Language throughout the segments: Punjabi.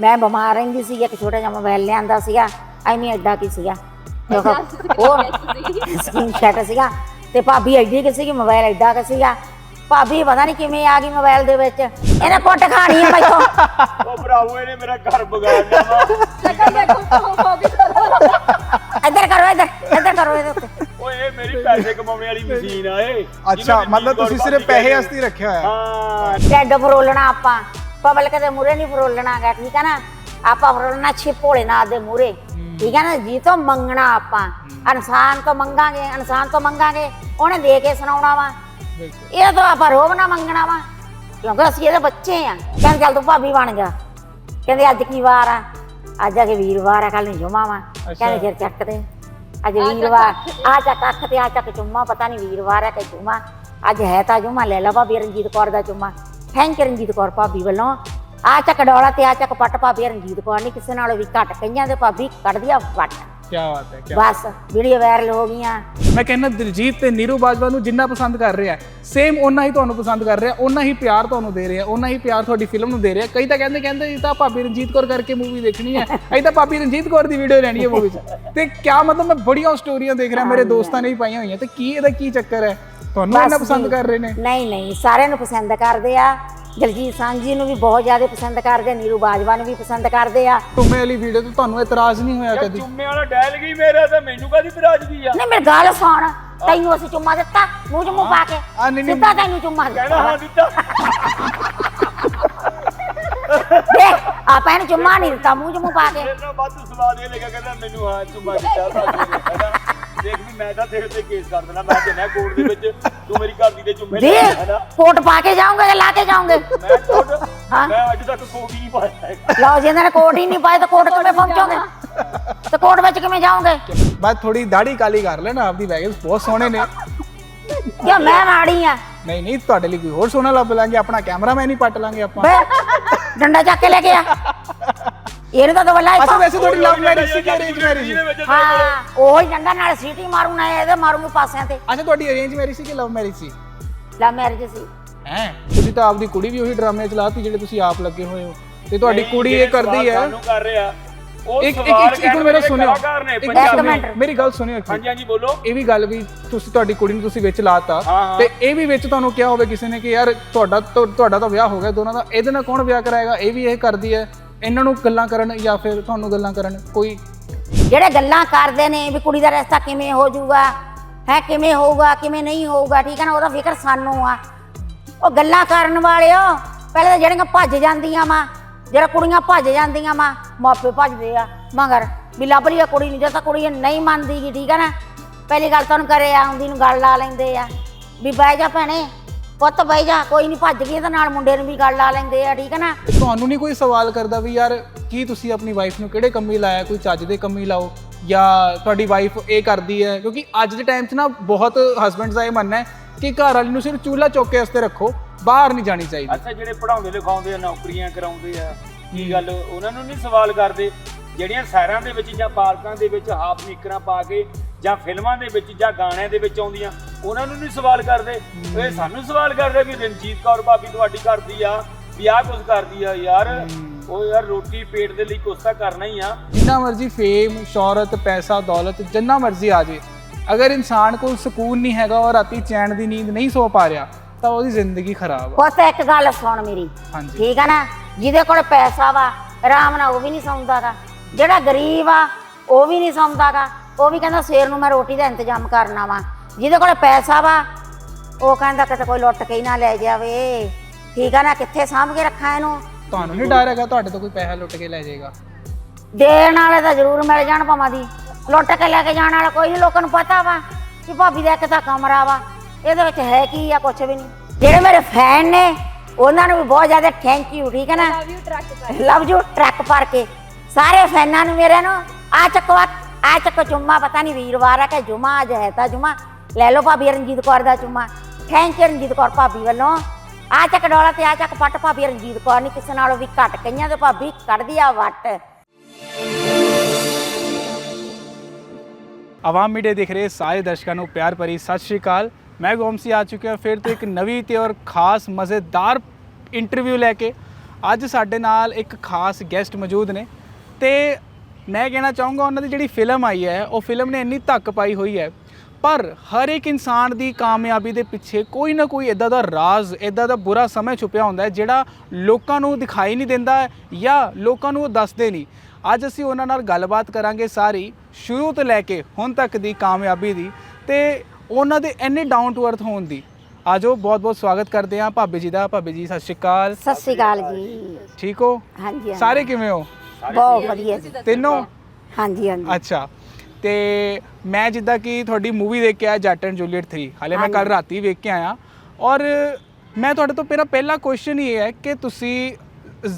ਮੈਂ ਬਿਮਾਰ ਰਹਿੰਦੀ ਸੀ ਇੱਕ ਛੋਟਾ ਜਿਹਾ ਮੋਬਾਈਲ ਲਿਆਂਦਾ ਸੀਗਾ ਐਵੇਂ ਐਡਾ ਕੀ ਸੀਗਾ? ਉਹ ਸਕਰੀਨ ਸ਼ਾਟ ਸੀਗਾ ਤੇ ਭਾਬੀ ਐਡੀ ਕਿ ਸੀਗੀ ਮੋਬਾਈਲ ਐਡਾ ਕਿ ਸੀਗਾ। ਭਾਬੀ ਪਤਾ ਨਹੀਂ ਕਿਵੇਂ ਆ ਗਈ ਮੋਬਾਈਲ ਦੇ ਵਿੱਚ। ਇਹਨੇ ਕੁੱਟ ਖਾਣੀ ਆ ਮੈਥੋਂ। ਉਹ ਭਰਾਵੋ ਇਹਨੇ ਮੇਰਾ ਘਰ ਵਿਗਾੜਿਆ ਵਾ। ਇੱਧਰ ਕਰੋ ਇੱਧਰ ਇੱਧਰ ਕਰੋ ਇਹਦੇ ਉੱਤੇ। ਓਏ ਇਹ ਮੇਰੀ ਪੈਸੇ ਕਮਾਉਣ ਵਾਲੀ ਮਸ਼ੀਨ ਆ ਇਹ। ਅੱਛਾ ਮਤਲਬ ਤੁਸੀਂ ਸਿਰਫ ਪੈਸੇ ਵਾਸਤੇ ਹੀ ਰੱਖਿਆ ਹੋਇਆ? ਹਾਂ। ਢਿੱਡ ਫਰੋਲਣਾ ਆਪਾਂ। ਪਬਲਿਕ ਦੇ ਮੂਰੇ ਨਹੀਂ ਫਰੋਲਣਾਗਾ ਠੀਕ ਹੈ ਨਾ? ਆਪਾਂ ਫਰੋਲਣਾ ਛੇ ਭੋਲੇਨਾਥ ਦੇ ਮੂਰੇ ਠੀਕ ਹੈ ਨਾ? ਜੀ ਤੋਂ ਮੰਗਣਾ ਆਪਾਂ। ਇਨਸਾਨ ਤੋਂ ਮੰਗਾਂਗੇ ਇਨਸਾਨ ਤੋਂ ਮੰਗਾਂਗੇ ਉਹਨੇ ਦੇ ਕੇ ਸੁਣਾਉਣਾ ਵਾ। ਇਹ ਤਾਂ ਆਪਾਂ ਰੋਬ ਨਾ ਮੰਗਣਾ ਵਾ ਕਿਉਂਕਿ ਅਸੀਂ ਇਹਦੇ ਬੱਚੇ ਆ। ਕਹਿੰਦੇ ਚੱਲ ਤੂੰ ਭਾਬੀ ਬਣ ਜਾ। ਕਹਿੰਦੇ ਅੱਜ ਕੀ ਵਾਰ ਆ? ਅੱਜ ਆ ਕੇ ਵੀਰਵਾਰ ਆ ਕੱਲ ਨੂੰ ਜੁਮਾ ਵਾ। ਕਹਿੰਦੇ ਫਿਰ ਚੱਕਦੇ ਅੱਜ ਵੀਰਵਾਰ ਆ ਚੱਕ ਅੱਖ ਤੇ ਆ ਚੱਕ ਚੁੰਮਾ ਪਤਾ ਨਹੀਂ ਵੀਰਵਾਰ ਆ ਕਿ ਜੁਮਾ। ਅੱਜ ਹੈ ਤਾਂ ਜੁਮਾ ਲੈ ਲਾ ਭਾਬੀ ਰਣਜੀਤ ਕੌਰ ਦਾ ਚੁੰਮਾ ਥੈਂਕ ਯੂ ਰਣਜੀਤ ਕੌਰ ਭਾਬੀ ਵੱਲੋਂ। ਆ ਚੱਕ ਡੋਲਾ ਤੇ ਆ ਚੱਕ ਪੱਟ ਭਾਬੀ ਰਣਜੀਤ ਕੌਰ ਨਹੀਂ ਕਿਸੇ ਨਾਲੋਂ ਵੀ ਘੱਟ ਕਈਆਂ ਦੇ ਭਾਬੀ ਕੱਢਦੀ ਆ ਵੱਟ। ਕੀ ਬਾਤ ਹੈ ਕੀ ਬਸ ਵੀਡੀਓ ਵਾਇਰਲ ਹੋ ਗਈਆਂ। ਮੈਂ ਕਹਿੰਦਾ ਦਿਲਜੀਤ ਤੇ ਨੀਰੂ ਬਾਜਵਾ ਨੂੰ ਜਿੰਨਾ ਪਸੰਦ ਕਰ ਰਿਹਾ ਸੇਮ ਓਨਾ ਹੀ ਤੁਹਾਨੂੰ ਪਸੰਦ ਕਰ ਰਿਹਾ ਓਨਾ ਹੀ ਪਿਆਰ ਤੁਹਾਨੂੰ ਦੇ ਰਿਹਾ ਓਨਾ ਹੀ ਪਿਆਰ ਤੁਹਾਡੀ ਫਿਲਮ ਨੂੰ ਦੇ ਰਿਹਾ। ਕਈ ਤਾਂ ਕਹਿੰਦੇ ਕਹਿੰਦੇ ਇਹ ਤਾਂ ਭਾਬੀ ਰਣਜੀਤ ਕੌਰ ਕਰਕੇ ਮੂਵੀ ਦੇਖਣੀ ਹੈ ਅਸੀਂ ਤਾਂ ਭਾਬੀ ਰਣਜੀਤ ਕੌਰ ਦੀ ਵੀਡੀਓ ਲੈਣੀ ਹੈ ਮੂਵੀ 'ਚ। ਤੇ ਕਿਆ ਮਤਲਬ ਮੈਂ ਬੜੀਆਂ ਸਟੋਰੀਆਂ ਦੇਖ ਰਿਹਾ ਮੇਰੇ ਦੋਸਤਾਂ ਨੇ ਵੀ ਪਾਈਆਂ ਹੋਈਆਂ ਤੇ ਕੀ ਇਹਦਾ ਕੀ ਚੱਕਰ ਹੈ? ਤੁਹਾਨੂੰ ਇੰਨਾ ਬਸ ਪਸੰਦ ਜੀ। ਕਰ ਰਹੇ ਨੇ? ਨਹੀਂ ਨਹੀਂ ਸਾਰਿਆਂ ਨੂੰ ਪਸੰਦ ਕਰਦੇ ਆ। ਦਲਜੀਤ ਸਾਂਝੀ ਨੂੰ ਵੀ ਬਹੁਤ ਜ਼ਿਆਦਾ ਪਸੰਦ ਕਰਦੇ ਆ ਨੀਰੂ ਬਾਜਵਾ ਨੂੰ ਵੀ ਪਸੰਦ ਕਰਦੇ ਆ। ਤੁਮੇ ਵਾਲੀ ਵੀਡੀਓ ਤੇ ਤੁਹਾਨੂੰ ਇਤਰਾਜ਼ ਨਹੀਂ ਹੋਇਆ ਕਦੀ? ਚੁੰਮੇ ਵਾਲਾ ਡੈਲ ਗਈ ਮੇਰਾ ਤਾਂ ਮੈਨੂੰ ਕਾਦੀ ਬਰਾਜਦੀ ਆ? ਨਹੀਂ ਮੇਰੀ ਗੱਲ ਸੁਣ। ਤੈਨੂੰ ਅਸੀਂ ਚੁੰਮਾ ਦਿੱਤਾ ਮੂੰਹ 'ਚ ਮੂੰਹ ਪਾ ਕੇ। ਆ ਨਹੀਂ ਨਹੀਂ। ਸਿੱਧਾ ਤੈਨੂੰ ਚੁੰਮਾ ਕਹਿਣਾ ਹਾਂ ਦਿੱਤਾ। ਦਿੱਤਾ ਦੇਖ ਆਪਾਂ ਇਹਨੂੰ ਚੁੰਮਾ ਨਹੀਂ ਦਿੱਤਾ ਮੂੰਹ 'ਚ ਮੂੰਹ ਪਾ ਕੇ। ਮੇਰੇ ਨਾਲ ਵੱਧ ਸਵਾਦ ਇਹ ਲੱਗਾ ਕਹਿੰਦਾ ਮੈਨੂੰ ਹਾਂ ਚੁੰਮਾ ਦਿੱਤਾ ਸਾਡੀ ਨੇ? ਕਹਿੰਦਾ ਦੇਖ ਵੀ ਮੈਂ ਤਾਂ ਤੇਰੇ ਤੇ ਕੇਸ ਕਰ ਦੇਣਾ ਮੈਂ ਦੇਣਾ ਕੋਰਟ ਦੇ ਵਿੱਚ। ਤੂੰ ਮੇਰੀ ਘਰ ਦੀ ਦੇ ਚੁੰਮੇ ਦੇ ਲੈ ਹੈਨਾ ਕੋਟ ਪਾ ਕੇ ਜਾਉਂਗੇ ਜਾਂ ਲਾ ਕੇ ਜਾਉਂਗੇ ਮੈਂ ਕੋਟ ਹਾਂ। ਮੈਂ ਅੱਜ ਤੱਕ ਕੋਟ ਹੀ ਨਹੀਂ ਪਾਇਆ ਹੈਗਾ। ਲਓ ਜੇ ਇਹਨਾਂ ਨੇ ਕੋਟ ਹੀ ਨਹੀਂ ਪਾਏ ਤਾਂ ਕੋਟ ਕਿਵੇਂ ਪਹੁੰਚੋਗੇ? ਤੇ ਕੋਟ ਵਿੱਚ ਕਿਵੇਂ ਜਾਓਗੇ? ਬਾਅਦ ਥੋੜੀ ਦਾੜੀ ਕਾਲੀ ਕਰ ਲੈਣਾ ਆਪਦੀ ਬੈਗਸ ਬਹੁਤ ਸੋਹਣੇ ਨੇ। ਕਿਉਂ ਮੈਂ ਮਾੜੀ ਆ? ਨਹੀਂ ਨਹੀਂ ਤੁਹਾਡੇ ਲਈ ਕੋਈ ਹੋਰ ਸੋਹਣਾ ਲੱਭ ਲਾਂਗੇ। ਆਪਣਾ ਕੈਮਰਾਮੈਨ ਹੀ ਪੱਟ ਲਾਂਗੇ ਆਪਾਂ। ਡੰਡਾ ਚੱਕ ਕੇ ਲੈ ਕੇ ਆ। ਇਹਨੂੰ ਤਾਂ ਦਵਲਾ ਅੱਛਾ ਵੈਸੇ ਤੁਹਾਡੀ ਲਵ ਮੈਰਿਜ ਸੀ ਕਿ ਅਰੇਂਜ ਮੈਰਿਜ ਵਿੱਚ ਹਾਂ ਉਹੀ ਡੰਡਾ ਨਾਲ ਸੀਟੀ ਮਾਰੂ ਨਾ ਇਹਦੇ ਮਾਰੂੰਗੇ ਪਾਸਿਆਂ ਤੇ। ਅੱਛਾ ਤੁਹਾਡੀ ਅਰੇਂਜ ਮੈਰਿਜ ਸੀ ਕਿ ਲਵ ਮੈਰਿਜ ਸੀ? ਲਾ ਮੈਰਿਜ ਸੀ। ਹੈ? ਤੁਸੀਂ ਤਾਂ ਆਪਦੀ ਕੁੜੀ ਵੀ ਉਹੀ ਡਰਾਮੇ ਚਲਾਤੀ ਜਿਹੜੇ ਤੁਸੀਂ ਆਪ ਲੱਗੇ ਹੋਏ ਹੋ। ਤੇ ਤੁਹਾਡੀ ਕੁੜੀ ਇਹ ਕਰਦੀ ਹੈ। ਸਾਨੂੰ ਕਰ ਰਿਹਾ ਉਹ ਇੱਕ ਇੱਕ ਇੱਕ- ਇੱਕ ਮੇਰਾ ਸੁਣਿਓ। ਮੇਰੀ ਗੱਲ ਸੁਣਿਓ ਇੱਕ। ਹਾਂਜੀ ਹਾਂਜੀ ਬੋਲੋ। ਇਹ ਵੀ ਗੱਲ ਵੀ ਤੁਸੀਂ ਤੁਹਾਡੀ ਕੁੜੀ ਨੂੰ ਤੁਸੀਂ ਵਿੱਚ ਲਾਤਾ। ਹਾਂ, ਹਾਂ। ਤੇ ਇਹ ਵੀ ਵਿੱਚ ਤੁਹਾਨੂੰ ਕਿਹਾ ਹੋਵੇ ਕਿਸੇ ਨੇ ਕਿ ਯਾਰ ਤੁਹਾਡਾ ਤੁਹਾਡਾ ਤਾਂ ਵਿਆਹ ਹੋ ਗਿਆ ਦੋਨਾਂ ਦਾ। ਇਹਦੇ ਨਾਲ ਕੌਣ ਵਿਆਹ ਕਰਾਏਗਾ? ਇਹ ਵੀ ਇਹ ਕਰਦੀ ਹੈ। ਇਹਨਾਂ ਨੂੰ ਗੱਲਾਂ ਕਰਨ ਜਾਂ ਫਿਰ ਤੁਹਾਨੂੰ ਗੱਲਾਂ ਕਰਨ, ਕੋਈ ਜਿਹੜੇ ਗੱਲਾਂ ਕਰਦੇ ਨੇ ਵੀ ਕੁੜੀ ਦਾ ਰਿਸ਼ਤਾ ਕਿਵੇਂ ਹੋ ਜਾਊਗਾ, ਹੈ, ਕਿਵੇਂ ਹੋਊਗਾ, ਕਿਵੇਂ ਨਹੀਂ ਹੋਊਗਾ, ਠੀਕ ਹੈ ਨਾ, ਉਹਦਾ ਫਿਕਰ ਸਾਨੂੰ ਆ। ਉਹ ਗੱਲਾਂ ਕਰਨ ਵਾਲਿਓ, ਪਹਿਲਾਂ ਤਾਂ ਜਿਹੜੀਆਂ ਭੱਜ ਜਾਂਦੀਆਂ ਵਾ, ਜਿਹੜਾ ਕੁੜੀਆਂ ਭੱਜ ਜਾਂਦੀਆਂ ਵਾ, ਮਾਪੇ ਭੱਜਦੇ ਆ, ਮਗਰ ਵੀ ਲੱਭ ਲਈ ਆ ਕੁੜੀ ਨੂੰ ਜੇ ਤਾਂ ਕੁੜੀ ਨਹੀਂ ਮੰਨਦੀ ਗੀ, ਠੀਕ ਹੈ ਨਾ, ਪਹਿਲੀ ਗੱਲ ਤਾਂ ਉਹਨੂੰ ਕਰੇ ਆਉਂਦੀ ਨੂੰ ਗੱਲ ਲਾ ਲੈਂਦੇ ਆ, ਵੀ ਬਹਿ ਜਾ ਭੈਣੇ। ਪੁੱਤ ਬਹਿ ਜਾ ਕੋਈ ਨਹੀਂ ਭੱਜ ਗਈ ਤਾਂ ਨਾਲ ਮੁੰਡੇ ਨੂੰ ਵੀ ਗੱਲ ਲਾ ਲੈਂਦੇ ਆ ਠੀਕ ਹੈ ਨਾ? ਤੁਹਾਨੂੰ ਨਹੀਂ ਕੋਈ ਸਵਾਲ ਕਰਦਾ ਵੀ ਯਾਰ ਕੀ ਤੁਸੀਂ ਆਪਣੀ ਵਾਈਫ ਨੂੰ ਕਿਹੜੇ ਕੰਮੀ ਲਾਇਆ ਕੋਈ ਚੱਜ ਦੇ ਕੰਮੀ ਲਾਓ ਜਾਂ ਤੁਹਾਡੀ ਵਾਈਫ ਇਹ ਕਰਦੀ ਹੈ? ਕਿਉਂਕਿ ਅੱਜ ਦੇ ਟਾਈਮ 'ਚ ਨਾ ਬਹੁਤ ਹਸਬੈਂਡਸ ਦਾ ਇਹ ਮੰਨਣਾ ਹੈ ਕਿ ਘਰ ਵਾਲੀ ਨੂੰ ਸਿਰਫ ਚੂਲਾ ਚੌਕੇ ਵਾਸਤੇ ਰੱਖੋ ਬਾਹਰ ਨਹੀਂ ਜਾਣੀ ਚਾਹੀਦੀ। ਅੱਛਾ ਜਿਹੜੇ ਪੜਾਉਂਦੇ ਲਿਖਾਉਂਦੇ ਆ ਨੌਕਰੀਆਂ ਕਰਾਉਂਦੇ ਆ ਕੀ ਗੱਲ? ਉਹਨਾਂ ਨੂੰ ਨਹੀਂ ਸਵਾਲ ਕਰਦੇ ਜਿਹੜੀਆਂ ਸੈਰਾਂ ਦੇ ਵਿੱਚ ਜਾਂ ਪਾਰਕਾਂ ਦੇ ਵਿੱਚ ਹਾਫ ਨਿਕਰਾਂ ਪਾ ਕੇ ਜਾਂ ਫਿਲਮਾਂ ਦੇ ਵਿੱਚ ਜਾਂ ਗਾਣਿਆਂ ਦੇ ਵਿੱਚ ਆਉਂਦੀਆਂ ਉਹਨਾਂ ਨੂੰ ਨਹੀਂ ਸਵਾਲ ਕਰਦੇ। ਇਹ ਸਾਨੂੰ ਸਵਾਲ ਕਰਦੇ ਵੀ ਰਣਜੀਤ ਕੌਰ ਭਾਬੀ ਤੁਹਾਡੀ ਕਰਦੀ ਆ ਵੀ ਆਹ ਕੁਝ ਕਰਦੀ ਆ ਯਾਰ। ਉਹ ਯਾਰ ਰੋਟੀ ਪੇਟ ਦੇ ਲਈ ਤਾਂ ਕਰਨਾ ਹੀ ਆ। ਜਿੰਨਾ ਮਰਜ਼ੀ ਫੇਮ ਸ਼ੌਹਰਤ ਪੈਸਾ ਦੌਲਤ ਜਿੰਨਾ ਮਰਜ਼ੀ ਆ ਜੇ ਅਗਰ ਇਨਸਾਨ ਕੋਲ ਸਕੂਨ ਨਹੀਂ ਹੈਗਾ ਔਰ ਰਾਤੀ ਚੈਨ ਦੀ ਨੀਂਦ ਨਹੀਂ ਸੋ ਪਾ ਰਿਹਾ ਤਾਂ ਉਹਦੀ ਜ਼ਿੰਦਗੀ ਖਰਾਬ ਆ। ਪੁੱਤ ਇੱਕ ਗੱਲ ਸੁਣ ਮੇਰੀ। ਹਾਂਜੀ। ਠੀਕ ਆ ਨਾ? ਜਿਹਦੇ ਕੋਲ ਪੈਸਾ ਵਾ ਆਰਾਮ ਨਾਲ ਉਹ ਵੀ ਨਹੀਂ ਸੌਂਦਾਗਾ ਜਿਹੜਾ ਗਰੀਬ ਆ ਉਹ ਵੀ ਨਹੀਂ ਸੌਂਦਾਗਾ ਉਹ ਵੀ ਕਹਿੰਦਾ ਸਵੇਰ ਨੂੰ ਮੈਂ ਰੋਟੀ ਦਾ ਇੰਤਜ਼ਾਮ ਕਰਨਾ ਵਾ। ਜਿਹਦੇ ਕੋਲ ਪੈਸਾ ਵਾ ਉਹ ਕਹਿੰਦਾ ਕਿਤੇ ਕੋਈ ਲੁੱਟ ਕੇ ਹੀ ਨਾ ਲੈ ਜਾਵੇ। ਠੀਕ ਆ ਨਾ ਕਿੱਥੇ ਸਾਂਭ ਕੇ ਰੱਖਾਂ ਇਹਨੂੰ? ਤੁਹਾਨੂੰ ਨਹੀਂ ਡਰ ਹੈਗਾ ਤੁਹਾਡੇ ਤੋਂ ਕੋਈ ਪੈਸਾ ਲੁੱਟ ਕੇ ਲੈ ਜਾਏਗਾ? ਦੇਣ ਵਾਲੇ ਤਾਂ ਜ਼ਰੂਰ ਮਿਲ ਜਾਣ ਭਾਵਾਂ ਦੀ। ਲੁੱਟ ਕੇ ਲੈ ਕੇ ਜਾਣ ਵਾਲਾ ਕੋਈ ਨਹੀਂ ਲੋਕਾਂ ਨੂੰ ਪਤਾ ਵਾ ਕਿ ਭਾਬੀ ਦਾ ਇੱਕ ਤਾਂ ਕਮਰਾ ਵਾ ਇਹਦੇ ਵਿੱਚ ਹੈ ਕੀ ਆ ਕੁਝ ਵੀ ਨਹੀਂ ਜਿਹੜੇ ਮੇਰੇ ਫੈਨ ਨੇ ਉਹਨਾਂ ਨੂੰ ਵੀ ਬਹੁਤ ਜ਼ਿਆਦਾ ਥੈਂਕ ਯੂ ਠੀਕ ਹੈ ਨਾ? Love you truck love you truck ਭਰ ਕੇ। ਸਾਰੇ ਫੈਨਾਂ ਨੂੰ ਮੇਰੇ ਨੂੰ ਆ ਚੱਕਵਾ ਆ ਚੱਕ ਚੁੰਮਾ ਪਤਾ ਨਹੀਂ ਵੀਰਵਾਰ ਆ ਕਿ ਜੁਮਾ ਅੱਜ ਹੈ ਤਾਂ ਜੁਮਾ ਲੈ ਲਓ ਭਾਬੀ ਰਣਜੀਤ ਕੌਰ ਦਾ ਚੁੰਮਾ ਥੈਂਕ ਯੂ ਰਣਜੀਤ ਕੌਰ ਭਾਬੀ ਵੱਲੋਂ ਆ ਚੱਕ ਡੋਲਾ ਤੇ ਆ ਚੱਕ ਪੱਟ ਭਾਬੀ ਰਣਜੀਤ ਕੌਰ ਨਹੀਂ ਕਿਸੇ ਨਾਲੋਂ ਵੀ ਘੱਟ ਕਈਆਂ ਦੇ ਭਾਬੀ ਕੱਢਦੀ ਆ ਵੱਟ ਆਵਾਮ ਮੀਡੀਆ ਦੇਖ ਰਹੇ ਸਾਰੇ ਦਰਸ਼ਕਾਂ ਨੂੰ ਪਿਆਰ ਭਰੀ ਸਤਿ ਸ਼੍ਰੀ ਅਕਾਲ ਮੈਂ ਗੋਮਸੀ ਆ ਚੁੱਕਿਆ ਫਿਰ ਤੋਂ ਇੱਕ ਨਵੀਂ ਤੇ ਔਰ ਖਾਸ ਮਜ਼ੇਦਾਰ ਇੰਟਰਵਿਊ ਲੈ ਕੇ ਅੱਜ ਸਾਡੇ ਨਾਲ ਇੱਕ ਖਾਸ ਗੈਸਟ ਮੌਜੂਦ ਨੇ ਤੇ ਮੈਂ ਕਹਿਣਾ ਚਾਹੂੰਗਾ ਉਹਨਾਂ ਦੀ ਜਿਹੜੀ ਫਿਲਮ ਆਈ ਹੈ ਉਹ ਫਿਲਮ ਨੇ ਇੰਨੀ ਧੱਕ ਪਾਈ ਹੋਈ ਹੈ। ਪਰ ਹਰ ਇੱਕ ਇਨਸਾਨ ਦੀ ਕਾਮਯਾਬੀ ਦੇ ਪਿੱਛੇ ਕੋਈ ਨਾ ਕੋਈ ਇਦਾਂ ਦਾ ਰਾਜ਼ ਇਦਾਂ ਦਾ ਬੁਰਾ ਸਮਾਂ ਛੁਪਿਆ ਹੁੰਦਾ ਹੈ ਜਿਹੜਾ ਲੋਕਾਂ ਨੂੰ ਦਿਖਾਈ ਨਹੀਂ ਦਿੰਦਾ ਜਾਂ ਲੋਕਾਂ ਨੂੰ ਉਹ ਦੱਸਦੇ ਨਹੀਂ। ਅੱਜ ਅਸੀਂ ਉਹਨਾਂ ਨਾਲ ਗੱਲਬਾਤ ਕਰਾਂਗੇ ਸਾਰੀ ਸ਼ੁਰੂ ਤੋਂ ਲੈ ਕੇ ਹੁਣ ਤੱਕ ਦੀ ਕਾਮਯਾਬੀ ਦੀ ਤੇ ਉਹਨਾਂ ਦੇ ਇੰਨੇ ਡਾਊਨ ਟੂ ਅਰਥ ਹੋਣ ਦੀ। ਆਜੋ ਬਹੁਤ ਬਹੁਤ ਸਵਾਗਤ ਕਰਦੇ ਹਾਂ ਭਾਬੀ ਜੀ ਦਾ। ਭਾਬੀ ਜੀ ਸਤਿ ਸ਼੍ਰੀ ਅਕਾਲ। ਸਤਿ ਸ਼੍ਰੀ ਅਕਾਲ ਜੀ। ਠੀਕ ਹੋ? ਹਾਂਜੀ ਹਾਂਜੀ। ਸਾਰੇ ਕਿਵੇਂ ਹੋ? ਬਹੁਤ ਵਧੀਆ। ਜੀ ਤਿੰਨੋਂ? ਹਾਂਜੀ ਹਾਂਜੀ। ਅੱਛਾ। ਤੇ ਮੈਂ ਜਿੱਦਾਂ ਕਿ ਤੁਹਾਡੀ ਮੂਵੀ ਦੇਖ ਕੇ ਆਇਆ ਜੱਟ ਐਂਡ ਜੂਲੀਅਟ 3 ਹਾਲੇ ਮੈਂ ਕੱਲ ਰਾਤੀ ਵੇਖ ਕੇ ਆਇਆ। ਔਰ ਮੈਂ ਤੁਹਾਡੇ ਤੋਂ ਮੇਰਾ ਪਹਿਲਾ ਕੁਐਸਚਨ ਇਹ ਹੈ ਕਿ ਤੁਸੀਂ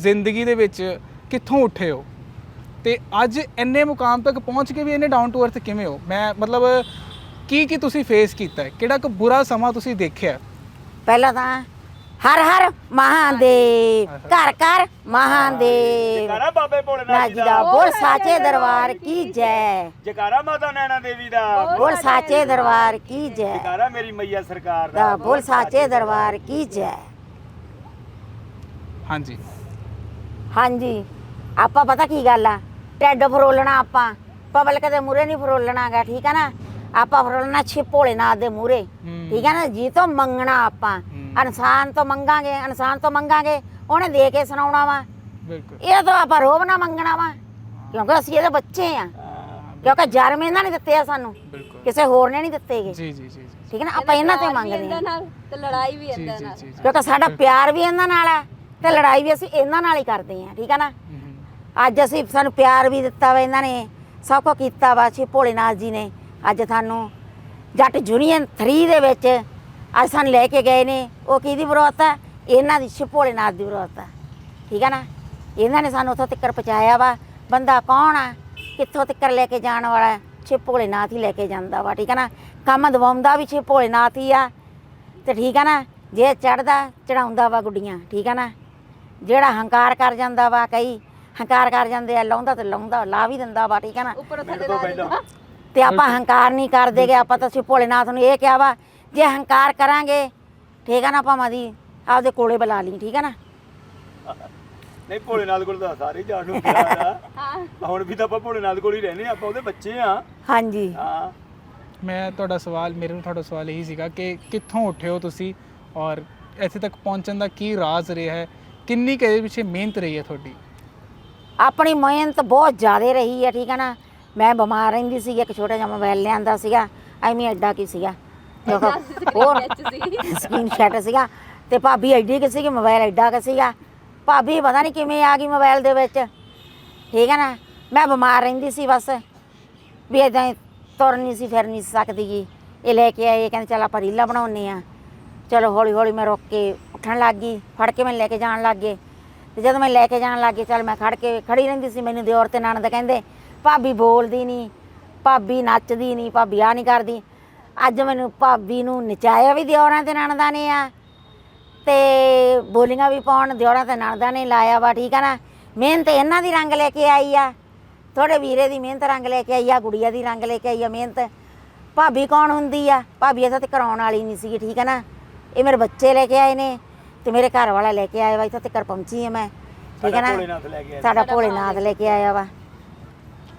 ਜ਼ਿੰਦਗੀ ਦੇ ਵਿੱਚ ਕਿੱਥੋਂ ਉੱਠੇ ਹੋ? ਤੇ ਅੱਜ ਇੰਨੇ ਮੁਕਾਮ ਤੱਕ ਪਹੁੰਚ ਕੇ ਵੀ ਇੰਨੇ ਡਾਊਨ ਟੂ ਅਰਥ ਕਿਵੇਂ ਹੋ? ਮੈਂ ਮਤਲਬ ਕੀ ਕੀ ਤੁਸੀਂ ਫੇਸ ਕੀਤਾ ਹੈ? ਕਿਹੜਾ ਕੁ ਬੁਰਾ ਸਮਾਂ ਤੁਸੀਂ ਦੇਖਿਆ ਪਹਿਲਾਂ ਤਾਂ ਹਰ ਹਰ ਮਹਾਦੇਵ ਘਰ ਘਰ ਮਹਾਦੇਵ। ਜਕਾਰਾ ਬਾਬੇ ਭੋਲੇਨਾਥ ਨਾ ਜੀ ਦਾ ਬੋਲ ਸਾਚੇ ਦਰਬਾਰ ਕੀ ਜੈ। ਜਕਾਰਾ ਮਾਤਾ ਨੈਣਾ ਦੇਵੀ ਦਾ। ਬੋਲ ਸਾਚੇ ਦਰਬਾਰ ਕੀ ਜੈ। ਜਕਾਰਾ ਮੇਰੀ ਮਈਆ ਸਰਕਾਰ ਦਾ। ਦਾ ਬੋਲ ਸਾਚੇ ਦਰਬਾਰ ਕੀ ਜੈ। ਹਾਂਜੀ। ਹਾਂਜੀ। ਆਪਾਂ ਪਤਾ ਕੀ ਗੱਲ ਆ? ਟੈਡ ਫਰੋਲਣਾ ਆਪਾਂ। ਪਬਲਿਕ ਦੇ ਮੂਰੇ ਨਹੀਂ ਫਰੋਲਣਾਗਾ ਠੀਕ ਆ ਨਾ? ਆਪਾਂ ਫਰੋਲਣਾ ਛੇ ਭੋਲੇਨਾਥ ਦੇ ਮੂਰੇ। ਠੀਕ ਆ ਨਾ? ਜੀ ਤੋਂ ਮੰਗਣਾ ਆਪਾਂ। ਇਨਸਾਨ ਤੋਂ ਮੰਗਾਂਗੇ ਇਨਸਾਨ ਤੋਂ ਮੰਗਾਂਗੇ ਉਹਨੇ ਦੇ ਕੇ ਸੁਣਾਉਣਾ ਵਾ। ਬਿਲਕੁਲ। ਇਹ ਤਾਂ ਆਪਾਂ ਰੋਬ ਨਾ ਮੰਗਣਾ ਵਾ ਕਿਉਂਕਿ ਅਸੀਂ ਇਹਦੇ ਬੱਚੇ ਆ। ਕਿਉਂਕਿ ਜਨਮ ਇਹਨਾਂ ਨੇ ਦਿੱਤੇ ਆ ਸਾਨੂੰ ਬਿਲਕੁਲ। ਕਿਸੇ ਹੋਰ ਨੇ ਨਹੀਂ ਦਿੱਤੇਗੇ ਜੀ ਜੀ ਜੀ ਠੀਕ ਹੈ ਨਾ? ਆਪਾਂ ਇਹਨਾਂ ਤੋਂ ਮੰਗਦੇ ਆ ਨਾਲ ਤੇ ਲੜਾਈ ਵੀ ਜੀ ਨਾਲ। ਕਿਉਂਕਿ ਸਾਡਾ ਪਿਆਰ ਵੀ ਇਹਨਾਂ ਨਾਲ ਆ ਤੇ ਲੜਾਈ ਵੀ ਅਸੀਂ ਇਹਨਾਂ ਨਾਲ ਹੀ ਕਰਦੇ ਆ ਠੀਕ ਹੈ ਨਾ। ਅੱਜ ਅਸੀਂ ਸਾਨੂੰ ਪਿਆਰ ਵੀ ਦਿੱਤਾ ਵਾ ਇਹਨਾਂ ਨੇ ਸਭ ਕੁਝ ਕੀਤਾ ਵਾ ਸ਼੍ਰੀ ਭੋਲੇਨਾਥ ਜੀ ਨੇ। ਅੱਜ ਸਾਨੂੰ ਜੱਟ ਜੂਨੀਅਰ 3 ਦੇ ਵਿੱਚ ਅੱਜ ਸਾਨੂੰ ਲੈ ਕੇ ਗਏ ਨੇ ਉਹ ਕਿਹਦੀ ਬਰੋਤ ਆ? ਇਹਨਾਂ ਦੀ ਸ਼੍ਰੀ ਭੋਲੇਨਾਥ ਦੀ ਬਰੋਤ ਆ। ਠੀਕ ਆ ਨਾ? ਇਹਨਾਂ ਨੇ ਸਾਨੂੰ ਉੱਥੋਂ ਤੱਕ ਪਹੁੰਚਾਇਆ ਵਾ ਬੰਦਾ ਕੌਣ ਆ? ਕਿੱਥੋਂ ਤੱਕ ਲੈ ਕੇ ਜਾਣ ਵਾਲਾ ਸ਼੍ਰੀ ਭੋਲੇਨਾਥ ਹੀ ਲੈ ਕੇ ਜਾਂਦਾ ਵਾ ਠੀਕ ਆ ਨਾ? ਕੰਮ ਦਵਾਉਂਦਾ ਵੀ ਸ਼੍ਰੀ ਭੋਲੇਨਾਥ ਹੀ ਆ। ਤੇ ਠੀਕ ਆ ਨਾ? ਜੇ ਚੜਦਾ ਚੜਾਉਂਦਾ ਵਾ ਗੁੱਡੀਆਂ ਠੀਕ ਆ ਨਾ? ਜਿਹੜਾ ਹੰਕਾਰ ਕਰ ਜਾਂਦਾ ਵਾ ਕਈ ਹੰਕਾਰ ਕਰ ਜਾਂਦੇ ਆ ਲਾਉਂਦਾ ਤੇ ਲਾਉਂਦਾ ਲਾ ਵੀ ਦਿੰਦਾ ਵਾ ਠੀਕ ਆ ਨਾ? ਉੱਪਰ ਥੱਲੇ ਤੋਂ ਆਪਾਂ ਹੰਕਾਰ ਨਹੀਂ ਕਰਦੇਗੇ ਆਪਾਂ ਤਾਂ ਅਸੀਂ ਭੋਲੇਨਾਥ ਨੂੰ ਇਹ ਕਿਹਾ ਵਾ ਜੇ ਹੰਕਾਰ ਕਰਾਂਗੇ ਠੀਕ ਆ ਨਾ ਭਾਵਾਂ ਦੀ ਆਪਦੇ ਕੋਲੇ ਬੁਲਾ ਲਈ ਠੀਕ ਆ ਨਾ? ਨਹੀਂ ਭੋਲੇਨਾਥ ਕੋਲ ਤਾਂ ਸਾਰੇ ਜਾਣ ਨੂੰ ਪਿਆਰ ਆ। ਹਾਂ। ਹੁਣ ਵੀ ਤਾਂ ਆਪਾਂ ਭੋਲੇਨਾਥ ਕੋਲ ਹੀ ਰਹਿੰਦੇ ਆ ਆਪਾਂ ਉਹਦੇ ਬੱਚੇ ਆ ਹਾਂਜੀ। ਹਾਂ। ਮੈਂ ਤੁਹਾਡਾ ਸਵਾਲ ਮੇਰੇ ਨੂੰ ਤੁਹਾਡਾ ਸਵਾਲ ਇਹੀ ਸੀਗਾ ਕਿ ਕਿੱਥੋਂ ਉੱਠੇ ਹੋ ਤੁਸੀਂ? ਔਰ ਇੱਥੇ ਤੱਕ ਪਹੁੰਚਣ ਦਾ ਕੀ ਰਾਜ਼ ਰਿਹਾ ਹੈ? ਕਿੰਨੀ ਕੁ ਇਹਦੇ ਪਿੱਛੇ ਮਿਹਨਤ ਰਹੀ ਹੈ ਤੁਹਾਡੀ? ਆਪਣੀ ਮਿਹਨਤ ਬਹੁਤ ਜ਼ਿਆਦਾ ਰਹੀ ਹੈ ਠੀਕ ਆ ਨਾ? ਮੈਂ ਬਿਮਾਰ ਰਹਿੰਦੀ ਸੀ ਇੱਕ ਛੋਟਾ ਜਿਹਾ ਮੋਬਾਈਲ ਲਿਆਂਦਾ ਸੀਗਾ ਐਵੇਂ ਐਡਾ ਕੀ ਸੀਗਾ। ਹੋਰ। ਵਿੱਚ ਸੀ ਸਕਰੀਨ ਸ਼ਾਟ ਸੀਗਾ ਤੇ ਭਾਬੀ ਐਡੀ ਕਿ ਸੀਗੀ ਮੋਬਾਈਲ ਐਡਾ ਕਿ ਸੀਗਾ। ਭਾਬੀ ਪਤਾ ਨਹੀਂ ਕਿਵੇਂ ਆ ਗਈ ਮੋਬਾਈਲ ਦੇ ਵਿੱਚ। ਠੀਕ ਹੈ ਨਾ? ਮੈਂ ਬਿਮਾਰ ਰਹਿੰਦੀ ਸੀ ਬਸ। ਵੀ ਇਦਾਂ ਤੁਰ ਨਹੀਂ ਸੀ ਫਿਰ ਨਹੀਂ ਸਕਦੀ ਗੀ। ਇਹ ਲੈ ਕੇ ਆਏ ਕਹਿੰਦੇ ਚੱਲ ਆਪਾਂ ਰੀਲਾਂ ਬਣਾਉਨੇ ਆ ਚਲੋ ਹੌਲੀ ਹੌਲੀ ਮੈਂ ਰੁੱਕ ਕੇ ਉੱਠਣ ਲੱਗ ਗਈ। ਫੜ ਕੇ ਮੈਨੂੰ ਲੈ ਕੇ ਜਾਣ ਲੱਗ ਗਏ। ਤੇ ਜਦੋਂ ਮੈਂ ਲੈ ਕੇ ਜਾਣ ਲੱਗ ਗਈ ਚੱਲ ਮੈਂ ਖੜ ਕੇ ਖੜੀ ਰਹਿੰਦੀ ਸੀ। ਮੈਨੂੰ ਦਿਓਰ ਤੇ ਨਣਦ ਕਹਿੰਦੇ ਭਾਬੀ ਬੋਲਦੀ ਨਹੀਂ ਭਾਬੀ ਨੱਚਦੀ ਨਹੀਂ ਭਾਬੀ ਆ ਨਹੀਂ ਕਰਦੀ। ਅੱਜ ਮੈਨੂੰ ਭਾਬੀ ਨੂੰ ਨਚਾਇਆ ਵੀ ਦਿਓਰਾਂ ਤੇ ਨਣਦਾਂ ਨੇ ਆ। ਤੇ ਬੋਲੀਆਂ ਵੀ ਪਾਉਣ ਦਿਓਰਾਂ ਤੇ ਨਣਦਾਂ ਨੇ ਲਾਇਆ ਵਾ ਠੀਕ ਆ ਨਾ? ਮਿਹਨਤ ਇਹਨਾਂ ਦੀ ਰੰਗ ਲੈ ਕੇ ਆਈ ਆ। ਥੋੜੇ ਵੀਰੇ ਦੀ ਮਿਹਨਤ ਰੰਗ ਲੈ ਕੇ ਆਈ ਆ ਗੁੜੀਆ ਦੀ ਰੰਗ ਲੈ ਕੇ ਆਈ ਆ ਮਿਹਨਤ। ਭਾਬੀ ਕੌਣ ਹੁੰਦੀ ਆ? ਭਾਬੀ ਇਹਦਾ ਤੇ ਕਰਾਉਣ ਵਾਲੀ ਨਹੀਂ ਸੀਗੀ ਠੀਕ ਆ ਨਾ? ਇਹ ਮੇਰੇ ਬੱਚੇ ਲੈ ਕੇ ਆਏ ਨੇ ਤੇ ਮੇਰੇ ਘਰ ਵਾਲਾ ਲੈ ਕੇ ਆਇਆ ਵਾ ਇੱਥੇ ਤੱਕ ਪਹੁੰਚੀ ਆ ਮੈਂ ਠੀਕ ਆ ਨਾ? ਸਾਡਾ ਭੋਲੇਨਾਥ ਲੈ ਕੇ ਆਇਆ ਵਾ।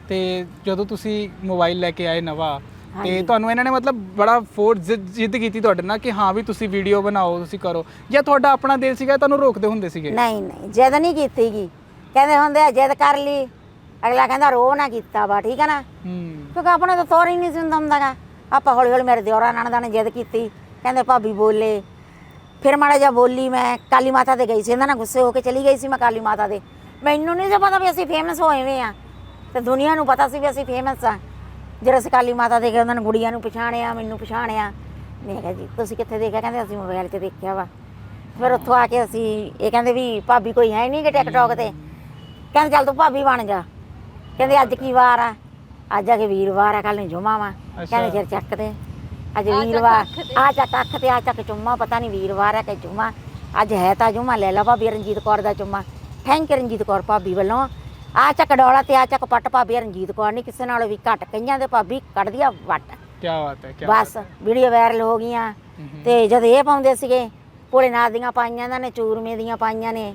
ਤੇ ਜਦੋਂ ਤੁਸੀਂ ਮੋਬਾਈਲ ਲੈ ਕੇ ਆਏ ਨਵਾਂ ਤੇ। ਤੁਹਾਨੂੰ ਇਹਨਾਂ ਨੇ ਮਤਲਬ ਬੜਾ ਫੋਰਸ ਜਿੱਦ ਕੀਤੀ ਤੁਹਾਡੇ ਨਾਲ ਕਿ ਹਾਂ ਵੀ ਤੁਸੀਂ ਵੀਡੀਓ ਬਣਾਓ ਤੁਸੀਂ ਕਰੋ। ਜਾਂ ਤੁਹਾਡਾ ਆਪਣਾ ਦਿਲ ਸੀਗਾ ਤੁਹਾਨੂੰ ਰੋਕਦੇ ਹੁੰਦੇ ਸੀਗੇ? ਨਹੀਂ ਨਹੀਂ ਜਿੱਦ ਨਹੀਂ ਕੀਤੀਗੀ ਕਹਿੰਦੇ ਹੁੰਦੇ ਆ ਜਿੱਦ ਕਰ ਲਈ। ਅਗਲਾ ਕਹਿੰਦਾ ਰੋ ਨਾ ਕੀਤਾ ਵਾ ਠੀਕ ਆ ਨਾ? ਹੂੰ। ਕਿਉਂਕਿ ਆਪਣੇ ਤਾਂ ਤੋਰ ਹੀ ਨਹੀਂ ਸੀ ਹੁੰਦਾ ਹੁੰਦਾਗਾ। ਆਪਾਂ ਹੌਲੀ ਹੌਲੀ ਮੇਰੇ ਦਿਓਰਾ ਨਣਦਾਂ ਨੇ ਜਿੱਦ ਕੀਤੀ। ਕਹਿੰਦੇ ਭਾਬੀ ਬੋਲੇ। ਫਿਰ ਮਾੜਾ ਜਿਹਾ ਬੋਲੀ ਮੈਂ ਕਾਲੀ ਮਾਤਾ ਦੇ ਗਈ ਸੀ। ਇਹਨਾਂ ਨਾਲ ਗੁੱਸੇ ਹੋ ਕੇ ਚਲੀ ਗਈ ਸੀ ਮੈਂ ਕਾਲੀ ਮਾਤਾ ਦੇ। ਮੈਨੂੰ ਨਹੀਂ ਪਤਾ ਵੀ ਅਸੀਂ ਫੇਮਸ ਹੋਏ ਵੇ ਆ। ਤੇ ਦੁਨੀਆ ਨੂੰ ਪਤਾ ਸੀ ਵੀ ਅਸੀਂ ਫੇਮਸ ਆ। ਜਦੋਂ ਅਸੀਂ ਕਾਲੀ ਮਾਤਾ ਦੇ ਗਏ ਉਹਨਾਂ ਨੇ ਗੁੜੀਆਂ ਨੂੰ ਪਛਾਣਿਆ ਮੈਨੂੰ ਪਛਾਣਿਆ। ਮੈਂ ਕਿਹਾ ਜੀ ਤੁਸੀਂ ਕਿੱਥੇ ਦੇਖਿਆ? ਕਹਿੰਦੇ ਅਸੀਂ ਮੋਬਾਈਲ 'ਤੇ ਦੇਖਿਆ ਵਾ। ਫਿਰ ਉੱਥੋਂ ਆ ਕੇ ਅਸੀਂ ਇਹ ਕਹਿੰਦੇ ਵੀ ਭਾਬੀ ਕੋਈ ਹੈ ਨਹੀਂ ਕਿ ਟਿਕਟੌਕ ਤੇ। ਕਹਿੰਦੇ ਚੱਲ ਤੂੰ ਭਾਬੀ ਬਣ ਜਾ। ਕਹਿੰਦੇ ਅੱਜ ਕੀ ਵਾਰ ਆ? ਅੱਜ ਆ ਕੇ ਵੀਰਵਾਰ ਆ ਕੱਲ ਨੂੰ ਜੁਮਾ ਵਾ। ਕਹਿੰਦੇ ਫਿਰ ਚੱਕ ਤੇ ਅੱਜ ਵੀਰਵਾਰ। ਆ ਚੱਕ ਅੱਖ ਤੇ ਆ ਚੱਕ ਚੁੰਮਾ ਪਤਾ ਨਹੀਂ ਵੀਰਵਾਰ ਆ ਕਿ ਜੁਮਾ। ਅੱਜ ਹੈ ਤਾਂ ਜੁਮਾ ਲੈ ਲਾ ਭਾਬੀ ਰਣਜੀਤ ਕੌਰ ਦਾ ਚੁੰਮਾ ਥੈਂਕ ਯੂ ਰਣਜੀਤ ਕੌਰ ਭਾਬੀ ਵੱਲੋਂ। ਆ ਚੱਕ ਡੋਲਾ ਤੇ ਆ ਚੱਕ ਪੱਟ ਭਾਬੀ ਰਣਜੀਤ ਕੌਰ ਨਹੀਂ ਕਿਸੇ ਨਾਲੋਂ ਵੀ ਘੱਟ ਕਈਆਂ ਦੇ ਭਾਬੀ ਕੱਢਦੀ ਆ ਵੱਟ। ਕੀ ਬਾਤ ਹੈ ਕੀ ਬਸ ਵੀਡੀਓ ਵਾਇਰਲ ਹੋ ਗਈਆਂ। ਤੇ ਜਦ ਇਹ ਪਾਉਂਦੇ ਸੀਗੇ ਭੋਲੇਨਾਥ ਦੀਆਂ ਪਾਈਆਂ ਇਹਨਾਂ ਨੇ ਚੂਰਮੇ ਦੀਆਂ ਪਾਈਆਂ ਨੇ